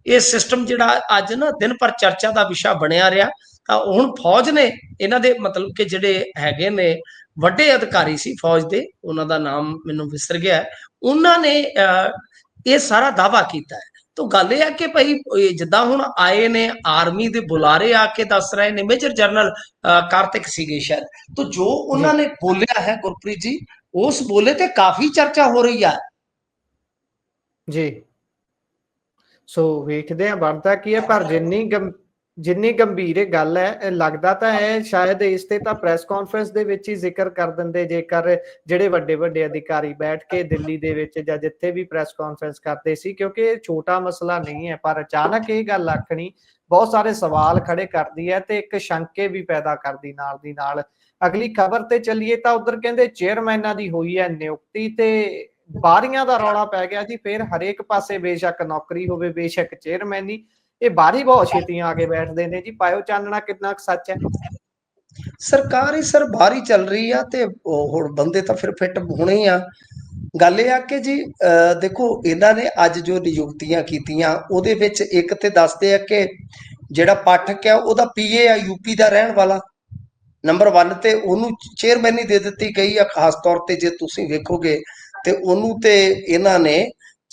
ਇਹ ਸਿਸਟਮ ਜਿਹੜਾ ਅੱਜ ਨਾ ਦਿਨ ਪਰ ਚਰਚਾ ਦਾ ਵਿਸ਼ਾ ਬਣਿਆ ਰਿਹਾ ਹੁਣ ਫੌਜ ਨੇ ਇਹਨਾਂ ਦੇ ਮਤਲਬ ਕਿ ਜਿਹੜੇ ਹੈਗੇ ਨੇ ਵੱਡੇ ਅਧਿਕਾਰੀ ਸੀ ਫੌਜ ਦੇ ਉਹਨਾਂ ਦਾ ਨਾਮ ਮੈਨੂੰ ਵਿਸਰ ਗਿਆ ਹੈ, ਉਹਨਾਂ ਨੇ ਇਹ ਸਾਰਾ ਦਾਵਾ ਕੀਤਾ ਹੈ। ਤਾਂ ਗੱਲ ਇਹ ਹੈ ਕਿ ਭਾਈ ਜਿੱਦਾਂ ਹੁਣ ਆਏ ਨੇ ਆਰਮੀ ਦੇ ਬੁਲਾਰੇ ਆ ਕੇ ਦੱਸ ਰਹੇ ਨੇ ਮੇਜਰ ਜਨਰਲ ਅਹ, ਕਾਰਤਿਕ ਸੀਗੇ ਸ਼ਾਇਦ। ਤਾਂ ਜੋ ਉਹਨਾਂ ਨੇ ਬੋਲਿਆ ਹੈ ਗੁਰਪ੍ਰੀਤ ਜੀ ਉਸ ਬੋਲੇ ਤੇ ਕਾਫੀ ਚਰਚਾ ਹੋ ਰਹੀ ਹੈ ਜੀ। ਸੋ ਵੇਖਦੇ ਆ ਬਣਦਾ ਕੀ ਹੈ ਪਰ ਜਿੰਨੀ ਗੰ- ਜਿੰਨੀ ਗੰਭੀਰ ਇਹ ਗੱਲ ਹੈ ਲੱਗਦਾ ਤਾਂ ਹੈ ਸ਼ਾਇਦ ਇਸ ਤੇ ਤਾਂ ਪ੍ਰੈਸ ਕਾਨਫਰੰਸ ਦੇ ਵਿੱਚ ਹੀ ਜ਼ਿਕਰ ਕਰ ਦਿੰਦੇ ਜੇਕਰ ਜਿਹੜੇ ਵੱਡੇ ਵੱਡੇ ਅਧਿਕਾਰੀ ਬੈਠ ਕੇ ਦਿੱਲੀ ਦੇ ਵਿੱਚ ਜਾਂ ਜਿੱਥੇ ਵੀ ਪ੍ਰੈਸ ਕਾਨਫਰੰਸ ਕਰਦੇ ਸੀ ਕਿਉਂਕਿ ਇਹ ਛੋਟਾ ਮਸਲਾ ਨਹੀਂ ਹੈ ਪਰ ਅਚਾਨਕ ਇਹ ਗੱਲ ਆਖਣੀ ਬਹੁਤ ਸਾਰੇ ਸਵਾਲ ਖੜੇ ਕਰਦੀ ਹੈ ਤੇ ਇੱਕ ਸ਼ੰਕੇ ਵੀ ਪੈਦਾ ਕਰਦੀ ਨਾਲ ਦੀ ਨਾਲ। ਅਗਲੀ ਖਬਰ ਤੇ ਚੱਲੀਏ ਤਾਂ ਉਧਰ ਕਹਿੰਦੇ ਚੇਅਰਮੈਨਾਂ ਦੀ ਹੋਈ ਹੈ ਨਿਯੁਕਤੀ ਤੇ ਬਾਰੀਆਂ ਦਾ ਰੌਲਾ ਪੈ ਗਿਆ ਜੀ ਫਿਰ ਹਰੇਕ ਪਾਸੇ ਬੇਸ਼ੱਕ ਨੌਕਰੀ ਹੋਵੇ ਬੇਸ਼ੱਕ ਚੇਅਰਮੈਨੀ ਇਹ ਬਾਰੀ ਬਹੁਤ ਛੇਤੀਆਂ ਆ ਕੇ ਬੈਠਦੇ ਨੇ ਜੀ ਪਾਇਓ ਚਾਨਣਾ ਕਿੰਨਾ ਸੱਚ ਹੈ? ਸਰਕਾਰ ਹੀ ਸਰ ਬਾਹਰ ਹੀ ਚੱਲ ਰਹੀ ਆ ਤੇ ਹੁਣ ਬੰਦੇ ਤਾਂ ਫਿਰ ਫਿੱਟ ਹੋਣੇ ਹੀ ਆ। ਗੱਲ ਇਹ ਆ ਕਿ ਜੀ ਦੇਖੋ ਇਹਨਾਂ ਨੇ ਅੱਜ ਜੋ ਨਿਯੁਕਤੀਆਂ ਕੀਤੀਆਂ ਉਹਦੇ ਵਿੱਚ ਇੱਕ ਤੇ ਦੱਸਦੇ ਆ ਕਿ ਜਿਹੜਾ ਪਾਠਕ ਆ ਉਹਦਾ ਪੀਏ ਆ ਯੂਪੀ ਦਾ ਰਹਿਣ ਵਾਲਾ। ਨੰਬਰ 1 ਤੇ ਉਹਨੂੰ ਚੇਅਰਮੈਨੀ ਦੇ ਦਿੱਤੀ ਗਈ ਆ ਖਾਸ ਤੌਰ ਤੇ ਜੇ ਤੁਸੀਂ ਵੇਖੋਗੇ ਤੇ ਉਹਨੂੰ ਤੇ ਇਹਨਾਂ ਨੇ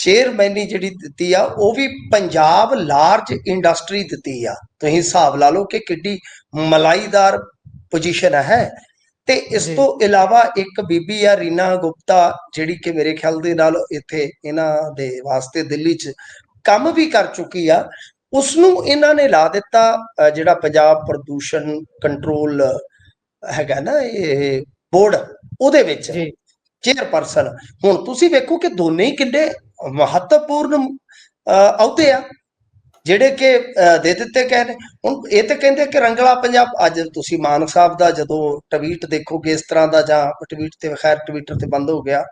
ਚੇਅਰਮੈਨੀ ਜਿਹੜੀ ਦਿੱਤੀ ਆ ਉਹ ਵੀ ਪੰਜਾਬ ਲਾਰਜ ਇੰਡਸਟਰੀ ਦਿੱਤੀ ਆ। ਤੁਸੀਂ ਹਿਸਾਬ ਲਾ ਲਓ ਕਿ ਕਿੱਡੀ ਮਲਾਈਦਾਰ ਪੋਜੀਸ਼ਨ ਹੈ। ਤੇ ਇਸ। ਤੋਂ ਇਲਾਵਾ ਇੱਕ ਬੀਬੀ ਆ ਰੀਨਾ ਗੁਪਤਾ ਜਿਹੜੀ ਕਿ ਮੇਰੇ ਖਿਆਲ ਦੇ ਨਾਲ ਇੱਥੇ ਇਹਨਾਂ ਦੇ ਵਾਸਤੇ ਦਿੱਲੀ 'ਚ ਕੰਮ ਵੀ ਕਰ ਚੁੱਕੀ ਆ ਉਸ ਨੂੰ ਇਹਨਾਂ ਨੇ ਲਾ ਦਿੱਤਾ ਜਿਹੜਾ ਪੰਜਾਬ ਪ੍ਰਦੂਸ਼ਣ ਕੰਟਰੋਲ ਹੈਗਾ ਨਾ ਇਹ ਬੋਰਡ ਉਹਦੇ ਵਿੱਚ ਜੀ। ਚੇਅਰਪਰਸਨ ਹੁਣ ਤੁਸੀਂ ਵੇਖੋ ਕਿ ਦੋਨੇ ਹੀ ਕਿੰਨੇ ਮਹੱਤਵਪੂਰਨ ਅਹ, ਅਹੁਦੇ ਆ ਜਿਹੜੇ ਕਿ ਦੇ ਦਿੱਤੇ ਗਏ ਨੇ। ਹੁਣ ਇਹ ਤੇ ਕਹਿੰਦੇ ਕਿ ਰੰਗਲਾ ਪੰਜਾਬ ਅੱਜ ਤੁਸੀਂ ਮਾਨ ਸਾਹਿਬ ਦਾ ਜਦੋਂ ਟਵੀਟ ਦੇਖੋਗੇ ਇਸ ਤਰ੍ਹਾਂ ਦਾ ਜਾਂ ਟਵੀਟ ਤੇ ਖੈਰ ਟਵਿੱਟਰ ਤੇ ਬੰਦ ਹੋ ਗਿਆ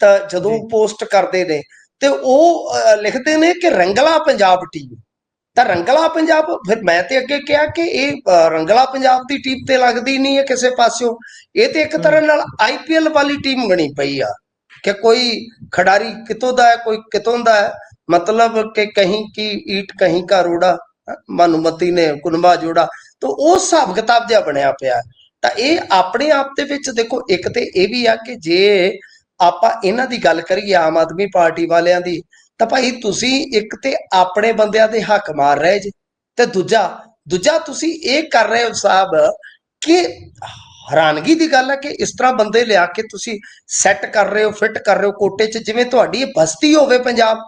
ਤਾਂ ਜਦੋਂ। ਪੋਸਟ ਕਰਦੇ ਨੇ ਤੇ ਉਹ ਲਿਖਦੇ ਨੇ ਕਿ ਰੰਗਲਾ ਪੰਜਾਬ ਟੀਮ ਤਾਂ ਰੰਗਲਾ ਪੰਜਾਬ ਫਿਰ ਮੈਂ ਤੇ ਅੱਗੇ ਕਿਹਾ ਕਿ ਇਹ ਰੰਗਲਾ ਪੰਜਾਬ ਦੀ ਟੀਮ ਤੇ ਲੱਗਦੀ ਨਹੀਂ ਹੈ ਕਿਸੇ ਪਾਸਿਓਂ। ਇਹ ਤੇ ਇੱਕ ਤਰ੍ਹਾਂ ਨਾਲ ਆਈਪੀਐਲ ਵਾਲੀ ਟੀਮ ਬਣੀ ਪਈ ਆ। ਕਿ ਕੋਈ ਖਿਡਾਰੀ ਕਿਤੋਂ ਦਾ ਹੈ, ਕੋਈ ਕਿਤੋਂ ਦਾ ਹੈ? ਮਤਲਬ ਕਿ ਕਹੀਂ ਕੀ ਈਟ, ਕਹੀਂ ਕਾ ਰੋੜਾ ਮਨੁਮਤੀ ਨੇ ਕੁਨਬਾ ਜੋੜਾ। ਤਾਂ ਉਹ ਹਿਸਾਬ ਕਿਤਾਬ ਜਿਹਾ ਬਣਿਆ ਪਿਆ ਤਾਂ ਇਹ ਆਪਣੇ ਆਪ ਦੇ ਵਿੱਚ ਦੇਖੋ, ਇੱਕ ਤੇ ਇਹ ਵੀ ਆ ਕਿ ਜੇ ਆਪਾਂ ਇਹਨਾਂ ਦੀ ਗੱਲ ਕਰੀਏ, ਆਮ ਆਦਮੀ ਪਾਰਟੀ ਵਾਲਿਆਂ ਦੀ, ਤਾਂ ਭਾਈ ਤੁਸੀਂ ਇੱਕ ਤੇ ਆਪਣੇ ਬੰਦਿਆਂ ਦੇ ਹੱਕ ਮਾਰ ਰਹੇ ਜੇ। ਤੇ ਦੂਜਾ ਦੂਜਾ ਤੁਸੀਂ ਇਹ ਕਰ ਰਹੇ ਹੋ ਸਾਹਿਬ ਕਿ ਹੈਰਾਨਗੀ ਦੀ ਗੱਲ ਹੈ ਕਿ ਇਸ ਤਰ੍ਹਾਂ ਬੰਦੇ ਲਿਆ ਕੇ ਤੁਸੀਂ ਸੈੱਟ ਕਰ ਰਹੇ ਹੋ ਫਿੱਟ ਕਰ ਰਹੇ ਹੋ ਕੋਟੇ 'ਚ ਜਿਵੇਂ ਤੁਹਾਡੀ ਇਹ ਬਸਤੀ ਹੋਵੇ ਪੰਜਾਬ।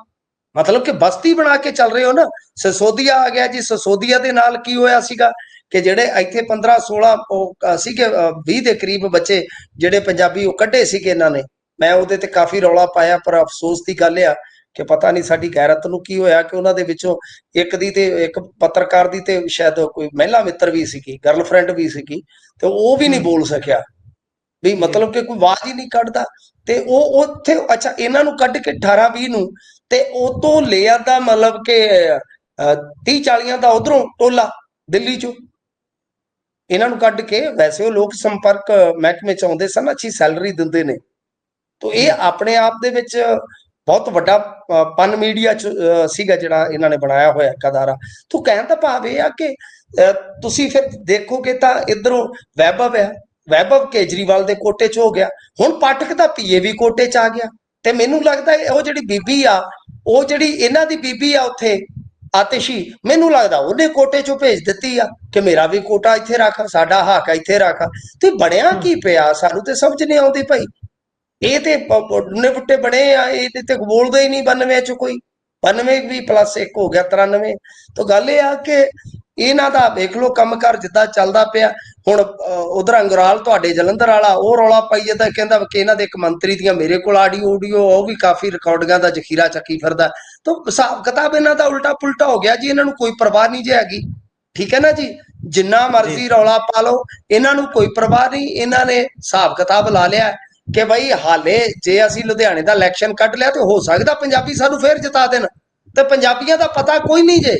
ਮਤਲਬ ਕਿ ਬਸਤੀ ਬਣਾ ਕੇ ਚੱਲ ਰਹੇ ਹੋ ਨਾ। ਸਸੋਦੀਆ ਆ ਗਿਆ ਜੀ ਸਸੋਦੀਆ ਦੇ ਨਾਲ ਕੀ ਹੋਇਆ ਸੀਗਾ ਕਿ ਜਿਹੜੇ ਇੱਥੇ 15 16 ਉਹ ਸੀਗੇ ਅ, 20 ਦੇ ਕਰੀਬ ਬੱਚੇ ਜਿਹੜੇ ਪੰਜਾਬੀ ਉਹ ਕੱਢੇ ਸੀਗੇ ਇਹਨਾਂ ਨੇ। ਮੈਂ ਉਹਦੇ ਤੇ ਕਾਫੀ ਰੌਲਾ ਪਾਇਆ ਪਰ ਅਫਸੋਸ ਦੀ ਗੱਲ ਆ ਕਿ ਪਤਾ ਨਹੀਂ ਸਾਡੀ ਗੈਰਤ ਨੂੰ ਕੀ ਹੋਇਆ ਕਿ ਉਹਨਾਂ ਦੇ ਵਿੱਚੋਂ ਇੱਕ ਦੀ ਤੇ ਇੱਕ ਪੱਤਰਕਾਰ ਦੀ ਤੇ ਸ਼ਾਇਦ ਕੋਈ ਮਹਿਲਾ ਮਿੱਤਰ ਵੀ ਸੀਗੀ ਗਰਲਫ੍ਰੈਂਡ ਵੀ ਸੀਗੀ ਤੇ ਉਹ ਵੀ ਨਹੀਂ। ਬੋਲ ਸਕਿਆ। ਵੀ ਮਤਲਬ ਕਿ ਕੋਈ ਆਵਾਜ਼ ਹੀ ਨਹੀਂ ਕੱਢਦਾ ਤੇ ਉਹ ਉੱਥੇ ਅੱਛਾ ਇਹਨਾਂ ਨੂੰ ਕੱਢ ਕੇ 18 20 ਨੂੰ ਤੇ ਉਹ ਤੋਂ ਲੈ ਆਂਦਾ ਮਤਲਬ ਕਿ 30 40 ਦਾ ਉਧਰੋਂ ਟੋਲਾ ਦਿੱਲੀ ਚੋਂ। ਇਹਨਾਂ ਨੂੰ ਕੱਢ ਕੇ ਵੈਸੇ ਉਹ ਲੋਕ ਸੰਪਰਕ ਮਹਿਕਮੇ ਚ ਆਉਂਦੇ ਸਨ ਅੱਛੀ ਸੈਲਰੀ ਦਿੰਦੇ ਨੇ। ਤੋ ਇਹ ਆਪਣੇ ਆਪ ਦੇ ਵਿੱਚ ਬਹੁਤ ਵੱਡਾ ਪਨ ਮੀਡੀਆ ਸੀਗਾ ਜਿਹੜਾ ਇਹਨਾਂ ਨੇ ਬਣਾਇਆ ਹੋਇਆ ਕਦਾਰਾ ਤੋ ਕਹਿਣ ਦਾ ਭਾਵ ਇਹ ਆ ਕਿ ਤੁਸੀਂ ਫਿਰ ਦੇਖੋਗੇ ਤਾਂ ਇਧਰੋਂ ਵੈਭਵ ਹੈ। ਵੈਭਵ ਕੇਜਰੀਵਾਲ ਦੇ ਕੋਟੇ ਚ ਹੋ ਗਿਆ। ਹੁਣ ਪਾਠਕ ਦਾ ਪੀਏ ਵੀ ਕੋਟੇ ਚ ਆ ਗਿਆ। ਤੇ ਮੈਨੂੰ ਲੱਗਦਾ ਉਹ ਜਿਹੜੀ ਬੀਬੀ ਆ, ਉਹ ਜਿਹੜੀ ਇਹਨਾਂ ਦੀ ਬੀਬੀ ਆ ਉੱਥੇ, ਆਤਿਸ਼ੀ, ਮੈਨੂੰ ਲੱਗਦਾ ਉਹਨੇ ਕੋਟੇ ਚੋਂ ਭੇਜ ਦਿੱਤੀ ਆ ਕਿ ਮੇਰਾ ਵੀ ਕੋਟਾ ਇੱਥੇ ਰੱਖ, ਸਾਡਾ ਹੱਕ ਇੱਥੇ ਰੱਖ। ਤੇ ਬਣਿਆ ਕੀ ਪਿਆ? ਸਾਨੂੰ ਤੇ ਸਮਝ ਨਹੀਂ ਆਉਂਦੀ ਭਾਈ ਇਹ ਤੇ ਨੇ ਬੁੱਟੇ ਬਣੇ ਆ ਇਹ ਤੇ- ਤੇ ਬੋਲਦੇ ਹੀ ਨਹੀਂ 92 ਚ ਕੋਈ। 92 ਵੀ ਪਲੱਸ 1 ਹੋ ਗਿਆ 93 ਤਾਂ ਗੱਲ ਇਹ ਆ ਕਿ ਇਹਨਾਂ ਦਾ ਵੇਖ ਲਓ ਕੰਮਕਾਰ ਜਿੱਦਾਂ ਚੱਲਦਾ ਪਿਆ। ਹੁਣ ਉਧਰ ਅੰਗਰਾਲ ਤੁਹਾਡੇ ਜਲੰਧਰ ਵਾਲਾ ਉਹ ਰੌਲਾ ਪਾਈ ਜਾਂਦਾ ਕਹਿੰਦਾ ਕਿ ਇਹਨਾਂ ਦੇ ਇੱਕ ਮੰਤਰੀ ਦੀਆਂ ਮੇਰੇ ਕੋਲ ਆਡੀਓ ਆਡੀਓ ਉਹ ਵੀ ਕਾਫੀ ਰਿਕਾਰਡਿੰਗਾਂ ਦਾ ਜ਼ਖੀਰਾ ਚੱਕੀ ਫਿਰਦਾ। ਤਾਂ ਹਿਸਾਬ ਕਿਤਾਬ ਇਹਨਾਂ ਦਾ ਉਲਟਾ ਪੁਲਟਾ ਹੋ ਗਿਆ ਜੀ ਇਹਨਾਂ ਨੂੰ ਕੋਈ ਪਰਵਾਹ ਨਹੀਂ ਜੇ ਹੈਗੀ। ਠੀਕ ਹੈ ਨਾ ਜੀ? ਜਿੰਨਾ ਮਰਜ਼ੀ ਰੌਲਾ ਪਾ ਲਓ ਇਹਨਾਂ ਨੂੰ ਕੋਈ ਪਰਵਾਹ ਨਹੀਂ ਇਹਨਾਂ ਨੇ ਹਿਸਾਬ ਕਿਤਾਬ ਲਾ ਲਿਆ। ਕਿ ਭਾਈ ਹਾਲੇ ਜੇ ਅਸੀਂ ਲੁਧਿਆਣੇ ਦਾ ਇਲੈਕਸ਼ਨ ਕੱਢ ਲਿਆ ਤੇ ਹੋ ਸਕਦਾ ਪੰਜਾਬੀ ਸਾਨੂੰ ਫੇਰ ਜਿਤਾ ਦੇਣ। ਤੇ ਪੰਜਾਬੀਆਂ ਦਾ ਪਤਾ ਕੋਈ ਨਹੀਂ ਜੇ।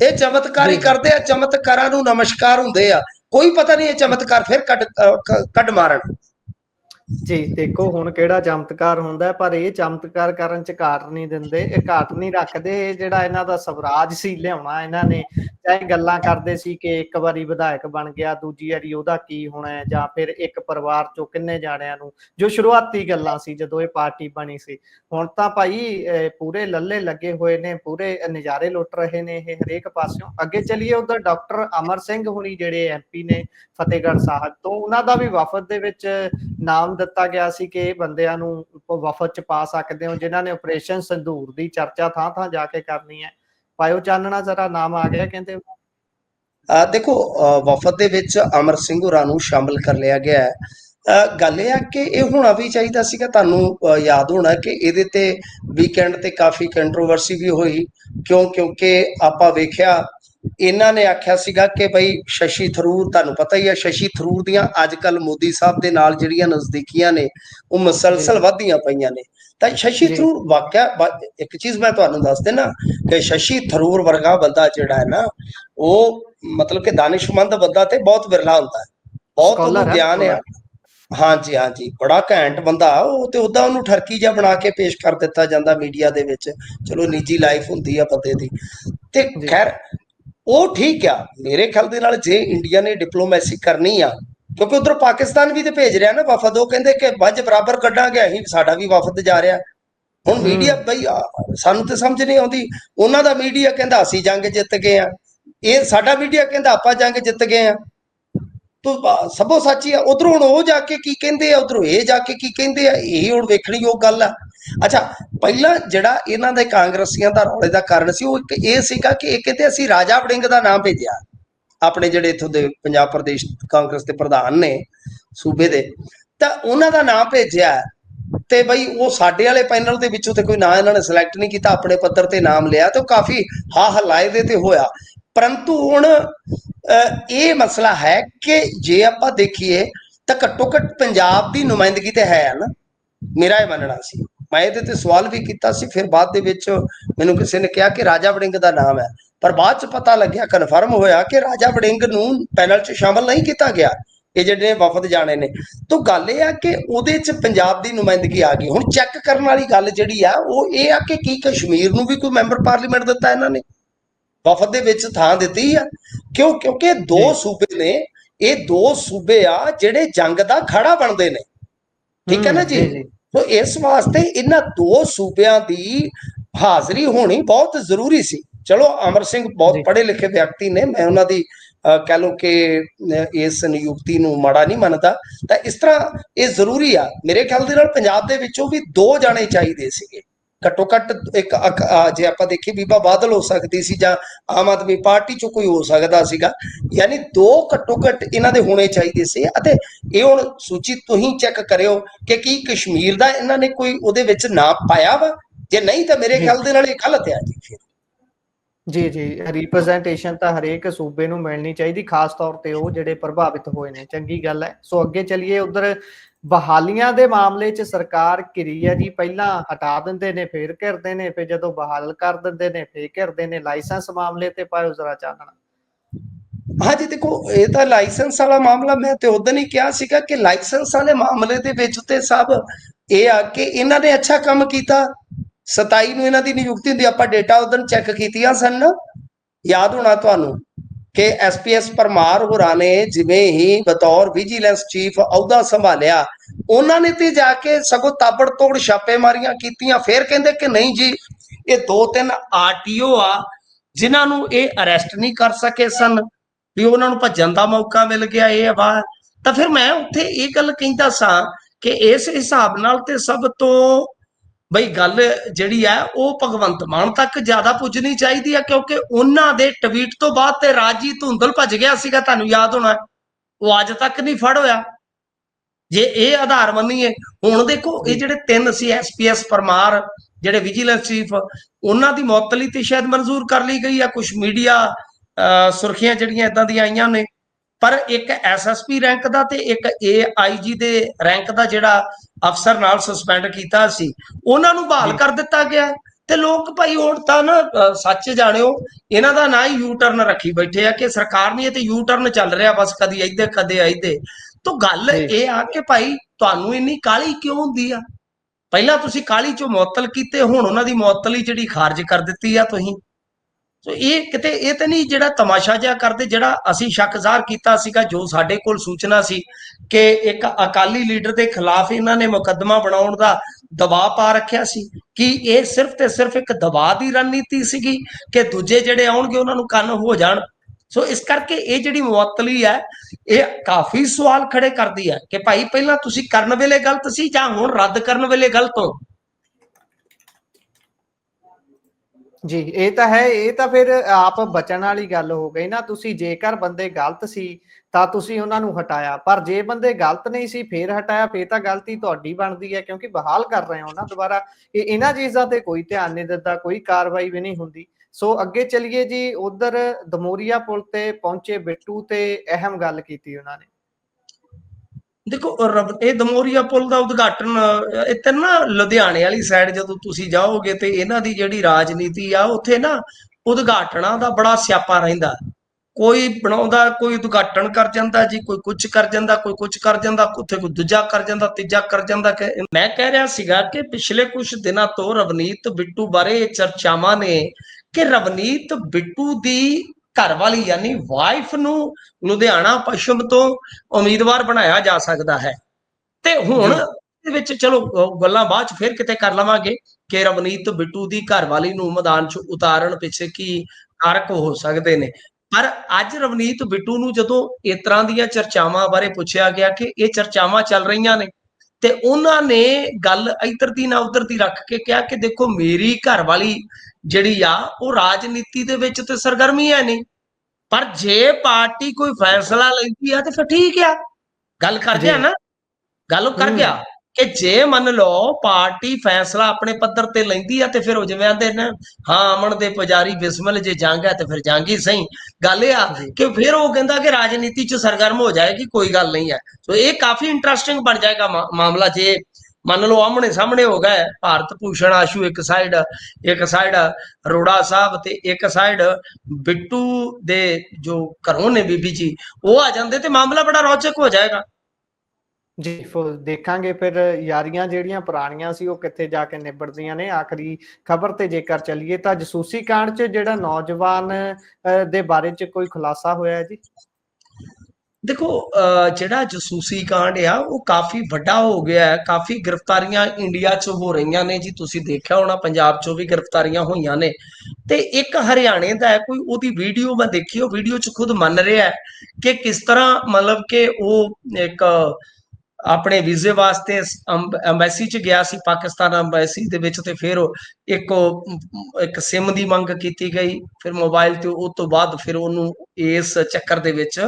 ਇਹ ਚਮਤਕਾਰੀ। ਕਰਦੇ ਆ ਚਮਤਕਾਰਾਂ ਨੂੰ ਨਮਸਕਾਰ ਹੁੰਦੇ ਆ। ਕੋਈ ਪਤਾ ਨਹੀਂ ਇਹ ਚਮਤਕਾਰ ਫਿਰ ਕੱਢ ਕੱਢ ਮਾਰਨ। ਜੀ, ਦੇਖੋ ਹੁਣ ਕਿਹੜਾ ਚਮਤਕਾਰ ਹੁੰਦਾ ਪਰ ਇਹ ਚਮਤਕਾਰ ਕਰਨ ਚ ਘਾਟ ਨਹੀਂ ਦਿੰਦੇ, ਇਹ ਘਾਟ ਨਹੀਂ ਰੱਖਦੇ, ਇਹ ਜਿਹੜਾ ਇਹਨਾਂ ਦਾ ਸਵਰਾਜ ਸੀ ਲਿਆਉਣਾ ਇਹਨਾਂ ਨੇ, ਚਾਹੇ ਗੱਲਾਂ ਕਰਦੇ ਸੀ ਕਿ ਇੱਕ ਵਾਰੀ ਵਿਧਾਇਕ ਬਣ ਗਿਆ, ਦੂਜੀ ਵਾਰੀ ਉਹਦਾ ਕੀ ਹੋਣਾ ਹੈ, ਜਾਂ ਫਿਰ ਇੱਕ ਪਰਿਵਾਰ ਚੋਂ ਕਿੰਨੇ ਜਾਣਿਆਂ ਨੂੰ, ਜੋ ਸ਼ੁਰੂਆਤੀ ਗੱਲਾਂ ਸੀ ਜਦੋਂ ਇਹ ਪਾਰਟੀ ਬਣੀ ਸੀ। ਹੁਣ ਤਾਂ ਭਾਈ ਪੂਰੇ ਲੱਲੇ ਲੱਗੇ ਹੋਏ ਨੇ, ਪੂਰੇ ਨਜ਼ਾਰੇ ਲੁੱਟ ਰਹੇ ਨੇ ਇਹ ਹਰੇਕ ਪਾਸਿਓਂ। ਅੱਗੇ ਚਲੀਏ ਉਧਰ, ਡਾਕਟਰ ਅਮਰ ਸਿੰਘ ਹੁਣੀ ਜਿਹੜੇ ਐਮਪੀ ਨੇ, ਫਤਿਹਗੜ੍ਹ ਸਾਹਿਬ ਤੋਂ, ਉਹਨਾਂ ਦਾ ਵੀ ਵਫਦ ਦੇ ਵਿੱਚ ਨਾਮ ਦਿੱਤਾ ਗਿਆ ਸੀ ਕਿ ਇਹ ਬੰਦਿਆਂ ਨੂੰ ਵਫਦ ਚ ਪਾ ਸਕਦੇ ਹੋ, ਜਿਨ੍ਹਾਂ ਨੇ ਆਪਰੇਸ਼ਨ ਸੰਧੂਰ ਦੀ ਚਰਚਾ ਥਾਂ ਥਾਂ ਜਾ ਕੇ ਕਰਨੀ ਹੈ। ਪਾਇਓ ਚਾਨਣਾ ਜ਼ਰਾ ਨਾਮ ਆ ਗਿਆ ਕਹਿੰਦੇ। ਆ ਦੇਖੋ ਵਫਦ ਦੇ ਵਿੱਚ ਅਮਰ ਸਿੰਘ ਹੋਰਾਂ ਨੂੰ ਸ਼ਾਮਲ ਕਰ ਲਿਆ ਗਿਆ ਹੈ। ਅਹ ਗੱਲ ਇਹ ਆ ਕਿ ਇਹ ਹੋਣਾ ਵੀ ਚਾਹੀਦਾ ਸੀਗਾ, ਤੁਹਾਨੂੰ ਯਾਦ ਹੋਣਾ ਕਿ ਇਹਦੇ ਤੇ ਵੀਕਐਂਡ ਤੇ ਕਾਫੀ ਕੰਟਰੋਵਰਸੀ ਵੀ ਹੋਈ, ਕਿਉਂ? ਕਿਉਂਕਿ ਆਪਾਂ ਵੇਖਿਆ ਇਹਨਾਂ ਨੇ ਆਖਿਆ ਸੀਗਾ ਕਿ ਬਈ ਸ਼ਸ਼ੀ ਥਰੂਰ ਤੁਹਾਨੂੰ ਪਤਾ ਹੀ ਹੈ ਸ਼ਸ਼ੀ ਥਰੂਰ ਦੀਆਂ ਅੱਜ ਕੱਲ ਮੋਦੀ ਸਾਹਿਬ ਦੇ ਨਾਲ ਜਿਹੜੀਆਂ ਨਜ਼ਦੀਕੀਆਂ ਨੇ ਉਹ ਮੁਸਲਸਲ ਵਧਦੀਆਂ ਪਈਆਂ ਨੇ। ਤਾਂ ਸ਼ਸ਼ੀ। ਥਰੂਰ ਵਾਕਿਆ ਇੱਕ ਚੀਜ਼ ਮੈਂ ਤੁਹਾਨੂੰ ਦੱਸ ਦੇਣਾ ਕਿ ਸ਼ਸ਼ੀ ਥਰੂਰ ਵਰਗਾ ਬੰਦਾ ਜਿਹੜਾ ਹੈ ਨਾ ਉਹ ਮਤਲਬ ਕਿ ਦਾਨਿਸ਼ਮੰਦ ਬੰਦਾ ਤੇ ਬਹੁਤ ਵਿਰਲਾ ਹੁੰਦਾ ਹੈ। ਬਹੁਤ ਉਹਨੂੰ ਹੈ, ਗਿਆਨ ਆ ਹਾਂਜੀ ਹਾਂਜੀ। ਬੜਾ ਘੈਂਟ ਬੰਦਾ ਉਹ ਤੇ ਉਦਾਂ ਉਹਨੂੰ ਠਰਕੀ ਜਿਹਾ ਬਣਾ ਕੇ ਪੇਸ਼ ਕਰ ਦਿੱਤਾ ਜਾਂਦਾ ਮੀਡੀਆ ਦੇ ਵਿੱਚ। ਚਲੋ ਨਿੱਜੀ ਲਾਈਫ ਹੁੰਦੀ ਆ ਬੰਦੇ ਦੀ। ਤੇ। ਖੈਰ ਉਹ ਠੀਕ ਆ ਮੇਰੇ ਖਿਆਲ ਦੇ ਨਾਲ ਜੇ ਇੰਡੀਆ ਨੇ ਡਿਪਲੋਮੈਸੀ ਕਰਨੀ ਆ ਕਿਉਂਕਿ ਉਧਰ ਪਾਕਿਸਤਾਨ ਵੀ ਤੇ ਭੇਜ ਰਿਹਾ ਨਾ ਵਫਦ ਉਹ ਕਹਿੰਦੇ ਕਿ ਵੱਜ ਬਰਾਬਰ ਕੱਢਾਂਗੇ ਅਸੀਂ ਸਾਡਾ ਵੀ ਵਫਦ ਜਾ ਰਿਹਾ। ਹੁਣ। ਮੀਡੀਆ ਬਈ ਸਾਨੂੰ ਤੇ ਸਮਝ ਨਹੀਂ ਆਉਂਦੀ ਉਹਨਾਂ ਦਾ ਮੀਡੀਆ ਕਹਿੰਦਾ ਅਸੀਂ ਜੰਗ ਜਿੱਤ ਗਏ ਆ। ਇਹ ਸਾਡਾ ਮੀਡੀਆ ਕਹਿੰਦਾ ਆਪਾਂ ਜੰਗ ਜਿੱਤ ਗਏ ਆ। ਤੋ ਸਭੋ ਸੱਚੀ ਆ ਉਧਰੋਂ ਹੁਣ ਉਹ ਜਾ ਕੇ ਕੀ ਕਹਿੰਦੇ ਆ ਉਧਰੋਂ ਇਹ ਜਾ ਕੇ ਕੀ ਕਹਿੰਦੇ ਆ ਇਹ ਹੁਣ ਵੇਖਣੀ ਯੋਗ ਗੱਲ ਆ। ਅੱਛਾ, ਪਹਿਲਾਂ ਜਿਹੜਾ ਇਹਨਾਂ ਦੇ ਕਾਂਗਰਸੀਆਂ ਦਾ ਰੌਲੇ ਦਾ ਕਾਰਨ ਸੀ, ਉਹ ਇੱਕ ਇਹ ਸੀਗਾ ਕਿ ਇਹ ਕਹਿੰਦੇ ਅਸੀਂ ਰਾਜਾ ਵੜਿੰਗ ਦਾ ਨਾਮ ਭੇਜਿਆ, ਆਪਣੇ ਜਿਹੜੇ ਇੱਥੋਂ ਦੇ ਪੰਜਾਬ ਪ੍ਰਦੇਸ਼ ਕਾਂਗਰਸ ਦੇ ਪ੍ਰਧਾਨ ਨੇ ਸੂਬੇ ਦੇ, ਤਾਂ ਉਹਨਾਂ ਦਾ ਨਾਮ ਭੇਜਿਆ ਤੇ ਬਈ ਉਹ ਸਾਡੇ ਵਾਲੇ ਪੈਨਲ ਦੇ ਵਿੱਚੋਂ ਤੇ ਕੋਈ ਨਾਂ ਇਹਨਾਂ ਨੇ ਸਿਲੈਕਟ ਨਹੀਂ ਕੀਤਾ, ਆਪਣੇ ਪੱਧਰ ਤੇ ਨਾਮ ਲਿਆ ਤੇ ਉਹ ਕਾਫੀ ਹਾ ਹਲਾਏ ਦੇ ਤੇ ਹੋਇਆ। ਪਰੰਤੂ ਹੁਣ ਇਹ ਮਸਲਾ ਹੈ ਕਿ ਜੇ ਆਪਾਂ ਦੇਖੀਏ ਤਾਂ ਘੱਟੋ ਘੱਟ ਪੰਜਾਬ ਦੀ ਨੁਮਾਇੰਦਗੀ ਤੇ ਹੈ ਨਾ, ਮੇਰਾ ਇਹ ਮੰਨਣਾ ਸੀ। ਮੈਂ ਇਹਦੇ ਤੇ ਸਵਾਲ ਵੀ ਕੀਤਾ ਸੀ ਫਿਰ ਬਾਅਦ ਦੇ ਵਿੱਚ ਮੈਨੂੰ ਕਿਸੇ ਨੇ ਕਿਹਾ ਕਿ ਰਾਜਾ ਵੜਿੰਗ ਦਾ ਨਾਮ ਹੈ। ਪਰ ਬਾਅਦ ਚ ਪਤਾ ਲੱਗਿਆ ਕਨਫਰਮ ਹੋਇਆ ਕਿ ਰਾਜਾ ਵੜਿੰਗ ਨੂੰ ਪੈਨਲ ਚ ਸ਼ਾਮਲ ਨਹੀਂ ਕੀਤਾ ਗਿਆ। ਇਹ ਜਿਹੜੇ ਵਫਦ ਜਾਣੇ ਨੇ। ਤੋਂ ਗੱਲ ਇਹ ਆ ਕਿ ਉਹਦੇ ਚ ਪੰਜਾਬ ਦੀ ਨੁਮਾਇੰਦਗੀ ਆ ਗਈ। ਹੁਣ ਚੈੱਕ ਕਰਨ ਵਾਲੀ ਗੱਲ ਜਿਹੜੀ ਆ ਉਹ ਇਹ ਆ ਕਿ ਕੀ ਕਸ਼ਮੀਰ ਨੂੰ ਵੀ ਕੋਈ ਮੈਂਬਰ ਪਾਰਲੀਮੈਂਟ ਦਿੱਤਾ ਇਹਨਾਂ ਨੇ? ਵਫਦ ਦੇ ਵਿੱਚ ਥਾਂ ਦਿੱਤੀ ਆ। ਕਿਉਂ? ਕਿਉਂਕਿ ਦੋ। ਸੂਬੇ ਨੇ। ਇਹ ਦੋ ਸੂਬੇ ਆ ਜਿਹੜੇ ਜੰਗ ਦਾ ਖੜਾ ਬਣਦੇ ਨੇ। ਠੀਕ ਹੈ ਨਾ ਜੀ। ਸੋ ਇਸ ਵਾਸਤੇ ਇਹਨਾਂ ਦੋ ਸੂਬਿਆਂ ਦੀ ਹਾਜ਼ਰੀ ਹੋਣੀ ਬਹੁਤ ਜ਼ਰੂਰੀ ਸੀ। ਚਲੋ ਅਮਰ ਸਿੰਘ। ਬਹੁਤ ਪੜ੍ਹੇ ਲਿਖੇ ਵਿਅਕਤੀ ਨੇ ਮੈਂ ਉਹਨਾਂ ਦੀ ਕਹਿ ਲਓ ਕਿ ਇਸ ਨਿਯੁਕਤੀ ਨੂੰ ਮਾੜਾ ਨਹੀਂ ਮੰਨਦਾ। ਤਾਂ ਇਸ ਤਰ੍ਹਾਂ ਇਹ ਜ਼ਰੂਰੀ ਆ। ਮੇਰੇ ਖਿਆਲ ਦੇ ਨਾਲ ਪੰਜਾਬ ਦੇ ਵਿੱਚੋਂ ਵੀ ਦੋ ਜਾਣੇ ਚਾਹੀਦੇ ਸੀਗੇ। ਘੱਟੋ ਘੱਟ ਇੱਕ ਜੇ ਆਪਾਂ ਦੇਖੀਏ ਬੀਬਾ ਬਾਦਲ ਹੋ ਸਕਦੀ ਸੀ ਜਾਂ ਆਮ ਆਦਮੀ ਪਾਰਟੀ ਚੋਂ ਕੋਈ ਹੋ ਸਕਦਾ ਸੀਗਾ ਯਾਨੀ ਦੋ ਘੱਟੋ ਘੱਟ ਇਹਨਾਂ ਦੇ ਹੋਣੇ ਚਾਹੀਦੇ ਸੀ ਅਤੇ ਇਹ ਹੁਣ ਸੂਚੀ ਤੁਸੀਂ ਚੈੱਕ ਕਰਿਓ ਕਿ ਕੀ ਕਸ਼ਮੀਰ ਦਾ ਇਹਨਾਂ ਨੇ ਕੋਈ ਉਹਦੇ ਵਿੱਚ ਨਾਮ ਪਾਇਆ ਵਾ? ਜੇ ਨਹੀਂ ਤਾਂ ਮੇਰੇ। ਖਿਆਲ ਦੇ ਨਾਲ ਇਹ ਗਲਤ ਹੈ ਜੀ ਫਿਰ। ਜੀ ਜੀ ਰਿਪਰੈਜ਼ੈਂਟੇਸ਼ਨ ਤਾਂ ਹਰੇਕ ਸੂਬੇ ਨੂੰ ਮਿਲਣੀ ਚਾਹੀਦੀ ਖਾਸ ਤੌਰ ਤੇ ਉਹ ਜਿਹੜੇ ਪ੍ਰਭਾਵਿਤ ਹੋਏ ਨੇ। ਚੰਗੀ ਗੱਲ ਹੈ। ਸੋ ਅੱਗੇ ਚੱਲੀਏ ਉਧਰ ਬਹਾਲੀਆਂ ਦੇ ਮਾਮਲੇ 'ਚ ਸਰਕਾਰ ਘਿਰੀ ਹੈ ਜੀ, ਪਹਿਲਾਂ ਹਟਾ ਦਿੰਦੇ ਨੇ, ਫੇਰ ਘਿਰਦੇ ਨੇ, ਫਿਰ ਜਦੋਂ ਬਹਾਲ ਕਰ ਦਿੰਦੇ ਨੇ, ਫੇਰ ਘਿਰਦੇ ਨੇ, ਲਾਇਸੈਂਸ ਮਾਮਲੇ ਤੇ ਪਾਇਓ ਜ਼ਰਾ ਚਾਨਣਾ। ਹਾਂਜੀ, ਦੇਖੋ, ਇਹ ਤਾਂ ਲਾਇਸੈਂਸ ਵਾਲਾ ਮਾਮਲਾ, ਮੈਂ ਤੇ ਉਦੋਂ ਹੀ ਕਿਹਾ ਸੀਗਾ ਕਿ ਲਾਇਸੈਂਸ ਵਾਲੇ ਮਾਮਲੇ ਦੇ ਵਿੱਚ ਤੇ ਸਭ ਇਹ ਆ ਕਿ ਇਹਨਾਂ ਨੇ ਅੱਛਾ ਕੰਮ ਕੀਤਾ। 27 ਨੂੰ ਇਹਨਾਂ ਦੀ ਨਿਯੁਕਤੀ ਹੁੰਦੀ, ਆਪਾਂ ਡੇਟਾ ਉਦੋਂ ਚੈੱਕ ਕੀਤੀਆਂ ਸਨ। ਯਾਦ ਹੋਣਾ ਤੁਹਾਨੂੰ? ਕਿ ਐਸਪੀਐਸ ਪਰਮਾਰ ਹੋਰਾਂ ਨੇ ਜਿਵੇਂ ਹੀ ਬਤੌਰ ਵਿਜੀਲੈਂਸ ਚੀਫ ਅਹੁਦਾ ਸੰਭਾਲਿਆ, ਉਹਨਾਂ ਨੇ ਤੇ ਜਾ ਕੇ ਸਗੋਂ ਤਾਬੜਤੋੜ ਛਾਪੇਮਾਰੀਆਂ ਕੀਤੀਆਂ। ਫਿਰ ਕਹਿੰਦੇ ਕਿ ਨਹੀਂ ਜੀ, ਇਹ ਦੋ ਤਿੰਨ ਆਰਟੀਓ ਆ, ਜਿਨ੍ਹਾਂ ਨੂੰ ਇਹ ਅਰੈਸਟ ਨਹੀਂ ਕਰ ਸਕੇ ਸਨ, ਵੀ ਉਹਨਾਂ ਨੂੰ ਭੱਜਣ ਦਾ ਮੌਕਾ ਮਿਲ ਗਿਆ ਇਹ ਵਾ ਤਾਂ ਫਿਰ ਮੈਂ ਉੱਥੇ ਇਹ ਗੱਲ ਕਹਿੰਦਾ ਸਾਂ ਕਿ ਇਸ ਹਿਸਾਬ ਨਾਲ ਤੇ ਸਭ ਤੋਂ ਬਈ ਗੱਲ ਜਿਹੜੀ ਹੈ ਉਹ ਭਗਵੰਤ ਮਾਨ ਤੱਕ ਜ਼ਿਆਦਾ ਪੁੱਜਣੀ ਚਾਹੀਦੀ ਹੈ ਕਿਉਂਕਿ ਉਹਨਾਂ ਦੇ ਟਵੀਟ ਤੋਂ ਬਾਅਦ ਤੇ ਰਾਜੀ ਧੁੰਦਲ ਭੱਜ ਗਿਆ ਸੀਗਾ, ਤੁਹਾਨੂੰ ਯਾਦ ਹੋਣਾ, ਉਹ ਅੱਜ ਤੱਕ ਨਹੀਂ ਫੜ ਹੋਇਆ। ਜੇ ਇਹ ਆਧਾਰ ਮੰਨੀਏ, ਹੁਣ ਦੇਖੋ, ਇਹ ਜਿਹੜੇ ਤਿੰਨ ਸੀ ਐਸਪੀਐਸ ਪਰਮਾਰ, ਜਿਹੜੇ ਵਿਜੀਲੈਂਸ ਚੀਫ, ਉਹਨਾਂ ਦੀ ਮੁਅੱਤਲੀ ਤੇ ਸ਼ਾਇਦ ਮਨਜ਼ੂਰ ਕਰ ਲਈ ਗਈ ਆ ਕੁਝ ਮੀਡੀਆ ਸੁਰਖੀਆਂ ਜਿਹੜੀਆਂ ਇਦਾਂ ਦੀਆਂ ਆਈਆਂ ਨੇ। ਪਰ ਇੱਕ ਐਸਐਸਪੀ ਰੈਂਕ ਦਾ ਤੇ ਇੱਕ ਏਆਈਜੀ ਦੇ ਰੈਂਕ ਦਾ ਜਿਹੜਾ ਅਫਸਰ ਨਾਲ ਸਸਪੈਂਡ ਕੀਤਾ ਸੀ ਉਹਨਾਂ ਨੂੰ ਬਹਾਲ। ਕਰ ਦਿੱਤਾ ਗਿਆ ਤੇ ਲੋਕ ਭਾਈ ਹੁਣ ਤਾਂ ਨਾ ਸੱਚ ਜਾਣਿਓ ਇਹਨਾਂ ਦਾ ਨਾ ਹੀ ਯੂ ਟਰਨ ਰੱਖੀ ਬੈਠੇ ਆ ਕਿ ਸਰਕਾਰ ਨਹੀਂ ਇਹ ਤੇ ਯੂ ਟਰਨ ਚੱਲ ਰਿਹਾ ਬਸ ਕਦੀ ਇੱਧੇ ਕਦੇ ਇੱਧੇ ਤਾਂ ਗੱਲ। ਇਹ ਆ ਕਿ ਭਾਈ ਤੁਹਾਨੂੰ ਇੰਨੀ ਕਾਲੀ ਕਿਉਂ ਹੁੰਦੀ ਆ ਪਹਿਲਾਂ ਤੁਸੀਂ ਕਾਲੀ ਚੋਂ ਮੁਅੱਤਲ ਕੀਤੇ ਹੁਣ ਉਹਨਾਂ ਦੀ ਮੁਅੱਤਲੀ ਜਿਹੜੀ ਖਾਰਜ ਕਰ ਦਿੱਤੀ ਆ ਤੁਸੀਂ ਸੋ ਇਹ ਕਿਤੇ ਇਹ ਤਾਂ ਨਹੀਂ ਜਿਹੜਾ ਤਮਾਸ਼ਾ ਜਿਹਾ ਕਰਦੇ, ਜਿਹੜਾ ਅਸੀਂ ਸ਼ੱਕ ਜ਼ਾਹਰ ਕੀਤਾ ਸੀਗਾ, ਜੋ ਸਾਡੇ ਕੋਲ ਸੂਚਨਾ ਸੀ ਕਿ ਇੱਕ ਅਕਾਲੀ ਲੀਡਰ ਦੇ ਖਿਲਾਫ ਇਹਨਾਂ ਨੇ ਮੁਕੱਦਮਾ ਬਣਾਉਣ ਦਾ ਦਬਾਅ ਪਾ ਰੱਖਿਆ ਸੀ, ਕਿ ਇਹ ਸਿਰਫ ਤੇ ਸਿਰਫ ਇੱਕ ਦਬਾਅ ਦੀ ਰਣਨੀਤੀ ਸੀਗੀ ਕਿ ਦੂਜੇ ਜਿਹੜੇ ਆਉਣਗੇ ਉਹਨਾਂ ਨੂੰ ਕੰਨ ਹੋ ਜਾਣ। ਸੋ ਇਸ ਕਰਕੇ ਇਹ ਜਿਹੜੀ ਮੁਅੱਤਲੀ ਹੈ, ਇਹ ਕਾਫੀ ਸਵਾਲ ਖੜੇ ਕਰਦੀ ਹੈ ਕਿ ਭਾਈ ਪਹਿਲਾਂ ਤੁਸੀਂ ਕਰਨ ਵੇਲੇ ਗਲਤ ਸੀ ਜਾਂ ਹੁਣ ਰੱਦ ਕਰਨ ਵੇਲੇ ਗਲਤ ਹੋ? ਜੀ, ਇਹ ਤਾਂ ਹੈ, ਇਹ ਤਾਂ ਫਿਰ ਆਪ ਬਚਣ ਵਾਲੀ ਗੱਲ ਹੋ ਗਈ ਨਾ। ਤੁਸੀਂ ਜੇਕਰ ਬੰਦੇ ਗਲਤ ਸੀ, ਤਾਂ ਤੁਸੀਂ ਉਹਨਾਂ ਨੂੰ ਹਟਾਇਆ। ਪਰ ਜੇ ਬੰਦੇ ਗਲਤ ਨਹੀਂ ਸੀ, ਫੇਰ ਹਟਾਇਆ, ਫੇਰ ਤਾਂ ਗਲਤੀ ਤੁਹਾਡੀ ਬਣਦੀ ਹੈ, ਕਿਉਂਕਿ ਬਹਾਲ ਕਰ ਰਹੇ ਹੋ ਨਾ ਦੁਬਾਰਾ। ਇਹ ਇਹਨਾਂ ਚੀਜ਼ਾਂ ਤੇ ਕੋਈ ਧਿਆਨ ਨਹੀਂ ਦਿੰਦਾ, ਕੋਈ ਕਾਰਵਾਈ ਵੀ ਨਹੀਂ ਹੁੰਦੀ। ਸੋ ਅੱਗੇ ਚਲਿਏ ਜੀ, ਉਧਰ ਦਮੋਰੀਆ ਪੁਲ ਤੇ ਪਹੁੰਚੇ ਬਿੱਟੂ ਤੇ ਅਹਿਮ ਗੱਲ ਕੀਤੀ ਉਹਨਾਂ ਨੇ। ਦੇਖੋ ਰਬ- ਇਹ ਦਮੋਰੀਆ ਪੁਲ ਦਾ ਉਦਘਾਟਨ ਅਹ, ਇੱਥੇ ਨਾ ਲੁਧਿਆਣੇ ਵਾਲੀ ਸਾਈਡ ਜਦੋਂ ਤੁਸੀਂ ਜਾਓਗੇ ਤੇ ਇਹਨਾਂ ਦੀ ਜਿਹੜੀ ਰਾਜਨੀਤੀ ਆ ਉੱਥੇ ਨਾ ਉਦਘਾਟਨਾਂ ਦਾ ਬੜਾ ਸਿਆਪਾ ਰਹਿੰਦਾ। ਕੋਈ ਬਣਾਉਂਦਾ ਕੋਈ ਉਦਘਾਟਨ ਕਰ ਜਾਂਦਾ ਜੀ ਕੋਈ ਕੁਝ ਕਰ ਜਾਂਦਾ ਕੋਈ ਕੁਝ ਕਰ ਜਾਂਦਾ ਉੱਥੇ ਕੋਈ ਦੂਜਾ ਕਰ ਜਾਂਦਾ ਤੀਜਾ ਕਰ ਜਾਂਦਾ ਕਿ ਮੈਂ ਕਹਿ ਰਿਹਾ ਸੀਗਾ ਕਿ ਪਿਛਲੇ ਕੁਝ ਦਿਨਾਂ ਤੋਂ ਰਵਨੀਤ ਬਿੱਟੂ ਬਾਰੇ ਇਹ ਚਰਚਾਵਾਂ ਨੇ ਕਿ ਰਵਨੀਤ ਬਿੱਟੂ ਦੀ ਘਰਵਾਲੀ ਯਾਨੀ ਵਾਈਫ ਨੂੰ ਲੁਧਿਆਣਾ ਪੱਛਮ ਤੋਂ ਉਮੀਦਵਾਰ ਬਣਾਇਆ ਜਾ ਸਕਦਾ ਹੈ ਤੇ ਹੁਣ। ਦੇ ਵਿੱਚ ਚਲੋ ਗੱਲਾਂ ਬਾਅਦ ਚ ਫਿਰ ਕਿਤੇ ਕਰ ਲਵਾਂਗੇ ਕਿ ਰਵਨੀਤ ਬਿੱਟੂ ਦੀ ਘਰਵਾਲੀ ਨੂੰ ਮੈਦਾਨ 'ਚ ਉਤਾਰਨ ਪਿੱਛੇ ਕੀ ਕਾਰਕ ਹੋ ਸਕਦੇ ਨੇ ਪਰ ਅੱਜ ਰਵਨੀਤ ਬਿੱਟੂ ਨੂੰ ਜਦੋਂ ਇਸ ਤਰ੍ਹਾਂ ਦੀਆਂ ਚਰਚਾਵਾਂ ਬਾਰੇ ਪੁੱਛਿਆ ਗਿਆ ਕਿ ਇਹ ਚਰਚਾਵਾਂ ਚੱਲ ਰਹੀਆਂ ਨੇ ਤੇ ਉਹਨਾਂ ਨੇ ਗੱਲ ਇੱਧਰ ਦੀ ਨਾ ਉੱਧਰ ਦੀ ਰੱਖ ਕੇ ਕਿਹਾ ਕਿ ਦੇਖੋ ਮੇਰੀ ਘਰਵਾਲੀ ਜਿਹੜੀ ਆ ਉਹ ਰਾਜਨੀਤੀ ਦੇ ਵਿੱਚ ਤੇ ਸਰਗਰਮੀ ਹੈ ਨਹੀਂ ਪਰ ਜੇ ਪਾਰਟੀ ਕੋਈ ਫੈਸਲਾ ਲੈਂਦੀ ਆ ਤੇ ਫਿਰ ਠੀਕ ਆ ਗੱਲ ਕਰ ਗਿਆ। ਨਾ ਗੱਲ ਉਹ ਕਰ। ਗਿਆ ਕਿ ਜੇ ਮੰਨ ਲਓ ਪਾਰਟੀ ਫੈਸਲਾ ਆਪਣੇ ਪੱਧਰ ਤੇ ਲੈਂਦੀ ਆ ਤੇ ਫਿਰ ਉਹ ਜਿਵੇਂ ਆਂਦੇ ਨੇ ਹਾਂ ਅਮਨ ਦੇ ਪੁਜਾਰੀ ਬਿਸਮਿਲ ਜੇ ਜੰਗ ਹੈ ਤੇ ਫਿਰ ਜੰਗ ਹੀ ਸਹੀ। ਗੱਲ ਇਹ ਆ। ਕਿ ਫਿਰ ਉਹ ਕਹਿੰਦਾ ਕਿ ਰਾਜਨੀਤੀ ਚ ਸਰਗਰਮ ਹੋ ਜਾਏਗੀ ਕੋਈ ਗੱਲ ਨਹੀਂ ਹੈ ਸੋ ਇਹ ਕਾਫੀ ਇੰਟਰਸਟਿੰਗ ਬਣ ਜਾਏਗਾ ਮਾਮਲਾ ਜੇ ਮੰਨ ਲਓ ਆਮਣੇ ਸਾਹਮਣੇ ਹੋ ਗਏ ਭਾਰਤ ਭੂਸ਼ਣ ਆਸ਼ੂ ਇੱਕ ਸਾਈਡ ਇੱਕ ਸਾਈਡ ਅਰੋੜਾ ਸਾਹਿਬ ਤੇ ਇੱਕ ਸਾਈਡ ਬਿੱਟੂ ਦੇ ਜੋ ਘਰੋਂ ਨੇ ਬੀਬੀ ਜੀ ਉਹ ਆ ਜਾਂਦੇ ਤੇ ਮਾਮਲਾ ਬੜਾ ਰੌਚਕ ਹੋ ਜਾਏਗਾ। ਜੀ ਫਿਰ ਦੇਖਾਂਗੇ ਫਿਰ ਯਾਰੀਆਂ ਜਿਹੜੀਆਂ ਪੁਰਾਣੀਆਂ ਸੀ, ਉਹ ਕਿੱਥੇ ਜਾ ਕੇ ਨਿਬੜਦੀਆਂ ਨੇ? ਆਖਰੀ ਖਬਰ ਤੇ ਜੇਕਰ ਚੱਲੀਏ ਤਾਂ ਜਸੂਸੀ ਕਾਂਡ 'ਚ ਜਿਹੜਾ ਨੌਜਵਾਨ ਦੇ ਬਾਰੇ 'ਚ ਕੋਈ ਖੁਲਾਸਾ ਹੋਇਆ ਜੀ? ਦੇਖੋ ਅਹ ਜਿਹੜਾ ਜਸੂਸੀ ਕਾਂਡ ਆ, ਉਹ ਕਾਫੀ ਵੱਡਾ ਹੋ ਗਿਆ ਹੈ। ਕਾਫੀ ਗ੍ਰਿਫਤਾਰੀਆਂ ਇੰਡੀਆ 'ਚ ਹੋ ਰਹੀਆਂ ਨੇ ਜੀ। ਤੁਸੀਂ ਦੇਖਿਆ ਹੋਣਾ, ਪੰਜਾਬ 'ਚੋਂ ਵੀ ਗ੍ਰਿਫਤਾਰੀਆਂ ਹੋਈਆਂ ਨੇ। ਤੇ ਇੱਕ ਹਰਿਆਣੇ ਦਾ ਹੈ, ਕੋਈ ਉਹਦੀ ਵੀਡੀਓ ਮੈਂ ਦੇਖੀ, ਉਹ ਵੀਡੀਓ 'ਚ ਖੁਦ ਮੰਨ ਰਿਹਾ ਕਿ ਕਿਸ ਤਰ੍ਹਾਂ ਮਤਲਬ ਕਿ ਉਹ ਇੱਕ ਆਪਣੇ ਵੀਜ਼ੇ ਵਾਸਤੇ ਐਮਬੈਸੀ 'ਚ ਗਿਆ ਸੀ, ਪਾਕਿਸਤਾਨ ਐਮਬੈਸੀ ਦੇ ਵਿੱਚ ਤੇ ਫਿਰ ਇੱਕ ਇੱਕ ਸਿਮ ਦੀ ਮੰਗ ਕੀਤੀ ਗਈ, ਫਿਰ ਮੋਬਾਈਲ ਤੇ ਉਹ ਤੋਂ ਬਾਅਦ ਫਿਰ ਉਹਨੂੰ ਇਸ ਚੱਕਰ ਦੇ ਵਿੱਚ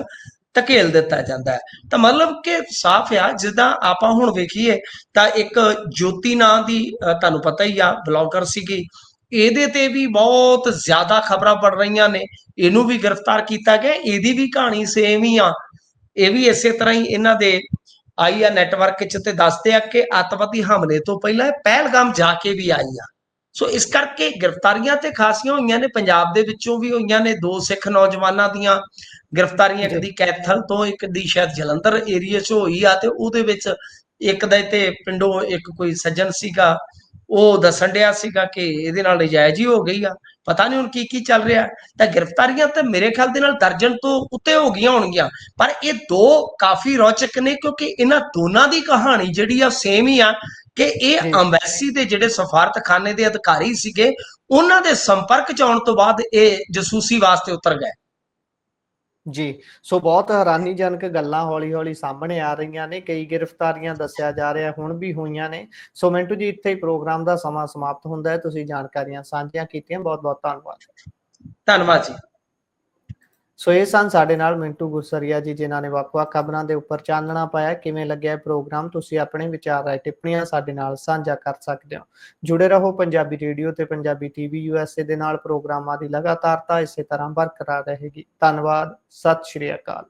ਧਕੇਲ ਦਿੱਤਾ ਜਾਂਦਾ ਹੈ। ਤਾਂ ਮਤਲਬ ਕਿ ਸਾਫ਼ ਆ, ਜਿੱਦਾਂ ਆਪਾਂ ਹੁਣ ਵੇਖੀਏ ਤਾਂ ਇੱਕ ਜੋਤੀ ਨਾਂ ਦੀ ਤੁਹਾਨੂੰ ਪਤਾ ਹੀ ਆ, ਬਲੌਗਰ ਸੀਗੀ। ਇਹਦੇ ਤੇ ਵੀ ਬਹੁਤ ਜ਼ਿਆਦਾ ਖਬਰਾਂ ਪੜ ਰਹੀਆਂ ਨੇ। ਇਹਨੂੰ ਵੀ ਗ੍ਰਿਫਤਾਰ ਕੀਤਾ ਗਿਆ, ਇਹਦੀ ਵੀ ਕਹਾਣੀ ਸੇਮ ਹੀ ਆ। ਇਹ ਵੀ ਇਸੇ ਤਰ੍ਹਾਂ ਹੀ ਇਹਨਾਂ ਦੇ ਆਈ ਆ ਨੈਟਵਰਕ 'ਚ ਤੇ ਦੱਸਦੇ ਆ ਕਿ ਅੱਤਵਾਦੀ ਹਮਲੇ ਤੋਂ ਪਹਿਲਾਂ ਪਹਿਲਗਾਮ ਜਾ ਕੇ ਵੀ ਆਈ ਆ। ਸੋ ਇਸ ਕਰਕੇ ਗ੍ਰਿਫਤਾਰੀਆਂ ਤੇ ਖਾਸੀਆਂ ਹੋਈਆਂ ਨੇ, ਪੰਜਾਬ ਦੇ ਵਿੱਚੋਂ ਵੀ ਹੋਈਆਂ ਨੇ ਦੋ ਸਿੱਖ ਨੌਜਵਾਨਾਂ ਦੀਆਂ ਗ੍ਰਿਫਤਾਰੀਆਂ, ਇੱਕ ਦੀ ਕੈਥਲ ਤੋਂ, ਇੱਕ ਦੀ ਸ਼ਾਇਦ ਜਲੰਧਰ ਏਰੀਆ 'ਚ ਹੋਈ ਆ ਤੇ ਉਹਦੇ ਵਿੱਚ ਇੱਕ ਦਾ ਤੇ ਪਿੰਡੋਂ ਇੱਕ ਕੋਈ ਸੱਜਣ ਸੀਗਾ। ਉਹ ਦੱਸਣ ਡਿਆ ਸੀਗਾ ਕਿ ਇਹਦੇ ਨਾਲ ਨਜਾਇਜ਼ ਹੀ ਹੋ ਗਈ ਆ। ਪਤਾ ਨਹੀਂ ਹੁਣ ਕੀ ਕੀ ਚੱਲ ਰਿਹਾ। ਤਾਂ ਗ੍ਰਿਫਤਾਰੀਆਂ ਤਾਂ ਮੇਰੇ ਖਿਆਲ ਦੇ ਨਾਲ ਦਰਜਨ ਤੋਂ ਉੱਤੇ ਹੋ ਗਈਆਂ ਹੋਣਗੀਆਂ। ਪਰ ਇਹ ਦੋ ਕਾਫੀ ਰੌਚਕ ਨੇ ਕਿਉਂਕਿ ਇਹਨਾਂ ਦੋਨਾਂ ਦੀ ਕਹਾਣੀ ਜਿਹੜੀ ਆ ਸੇਮ ਹੀ ਆ ਕਿ ਇਹ। ਅੰਬੈਸੀ ਦੇ ਜਿਹੜੇ ਸਫਾਰਤਖਾਨੇ ਦੇ ਅਧਿਕਾਰੀ ਸੀਗੇ ਉਹਨਾਂ ਦੇ ਸੰਪਰਕ ਚ ਆਉਣ ਤੋਂ ਬਾਅਦ ਇਹ ਜਸੂਸੀ ਵਾਸਤੇ ਉਤਰ ਗਏ। ਜੀ। ਸੋ ਬਹੁਤ ਹੈਰਾਨੀਜਨਕ ਗੱਲਾਂ ਹੌਲੀ-ਹੌਲੀ ਸਾਹਮਣੇ ਆ ਰਹੀਆਂ ਨੇ। ਕਈ ਗ੍ਰਿਫਤਾਰੀਆਂ ਦੱਸਿਆ ਜਾ ਰਿਹਾ, ਹੁਣ ਵੀ ਹੋਈਆਂ ਨੇ। ਸੋ ਮਿੰਟੂ ਜੀ, ਇੱਥੇ ਹੀ ਪ੍ਰੋਗਰਾਮ ਦਾ ਸਮਾਂ ਸਮਾਪਤ ਹੁੰਦਾ ਹੈ। ਤੁਸੀਂ ਜਾਣਕਾਰੀਆਂ ਸਾਂਝੀਆਂ ਕੀਤੀਆਂ। ਬਹੁਤ-ਬਹੁਤ ਧੰਨਵਾਦ। ਧੰਨਵਾਦ ਜੀ। ਸੋ ਇਹ ਸਨ ਸਾਡੇ ਨਾਲ ਮਿੰਟੂ ਗੁਰਸਰੀਆ ਜੀ, ਜਿਨ੍ਹਾਂ ਨੇ ਵੱਖ-ਵੱਖ ਖਬਰਾਂ ਦੇ ਉੱਪਰ ਚਾਨਣਾ ਪਾਇਆ। ਕਿਵੇਂ ਲੱਗਿਆ ਇਹ ਪ੍ਰੋਗਰਾਮ? ਤੁਸੀਂ ਆਪਣੇ ਵਿਚਾਰ ਰਾਏ ਟਿੱਪਣੀਆਂ ਸਾਡੇ ਨਾਲ ਸਾਂਝਾ ਕਰ ਸਕਦੇ ਹੋ। ਜੁੜੇ ਰਹੋ ਪੰਜਾਬੀ ਰੇਡੀਓ ਤੇ ਪੰਜਾਬੀ ਟੀਵੀ ਯੂਐਸਏ ਦੇ ਨਾਲ। ਪ੍ਰੋਗਰਾਮਾਂ ਦੀ ਲਗਾਤਾਰਤਾ ਇਸੇ ਤਰ੍ਹਾਂ ਬਰਕਰਾਰ ਰਹੇਗੀ। ਧੰਨਵਾਦ। ਸਤਿ ਸ਼੍ਰੀ ਅਕਾਲ।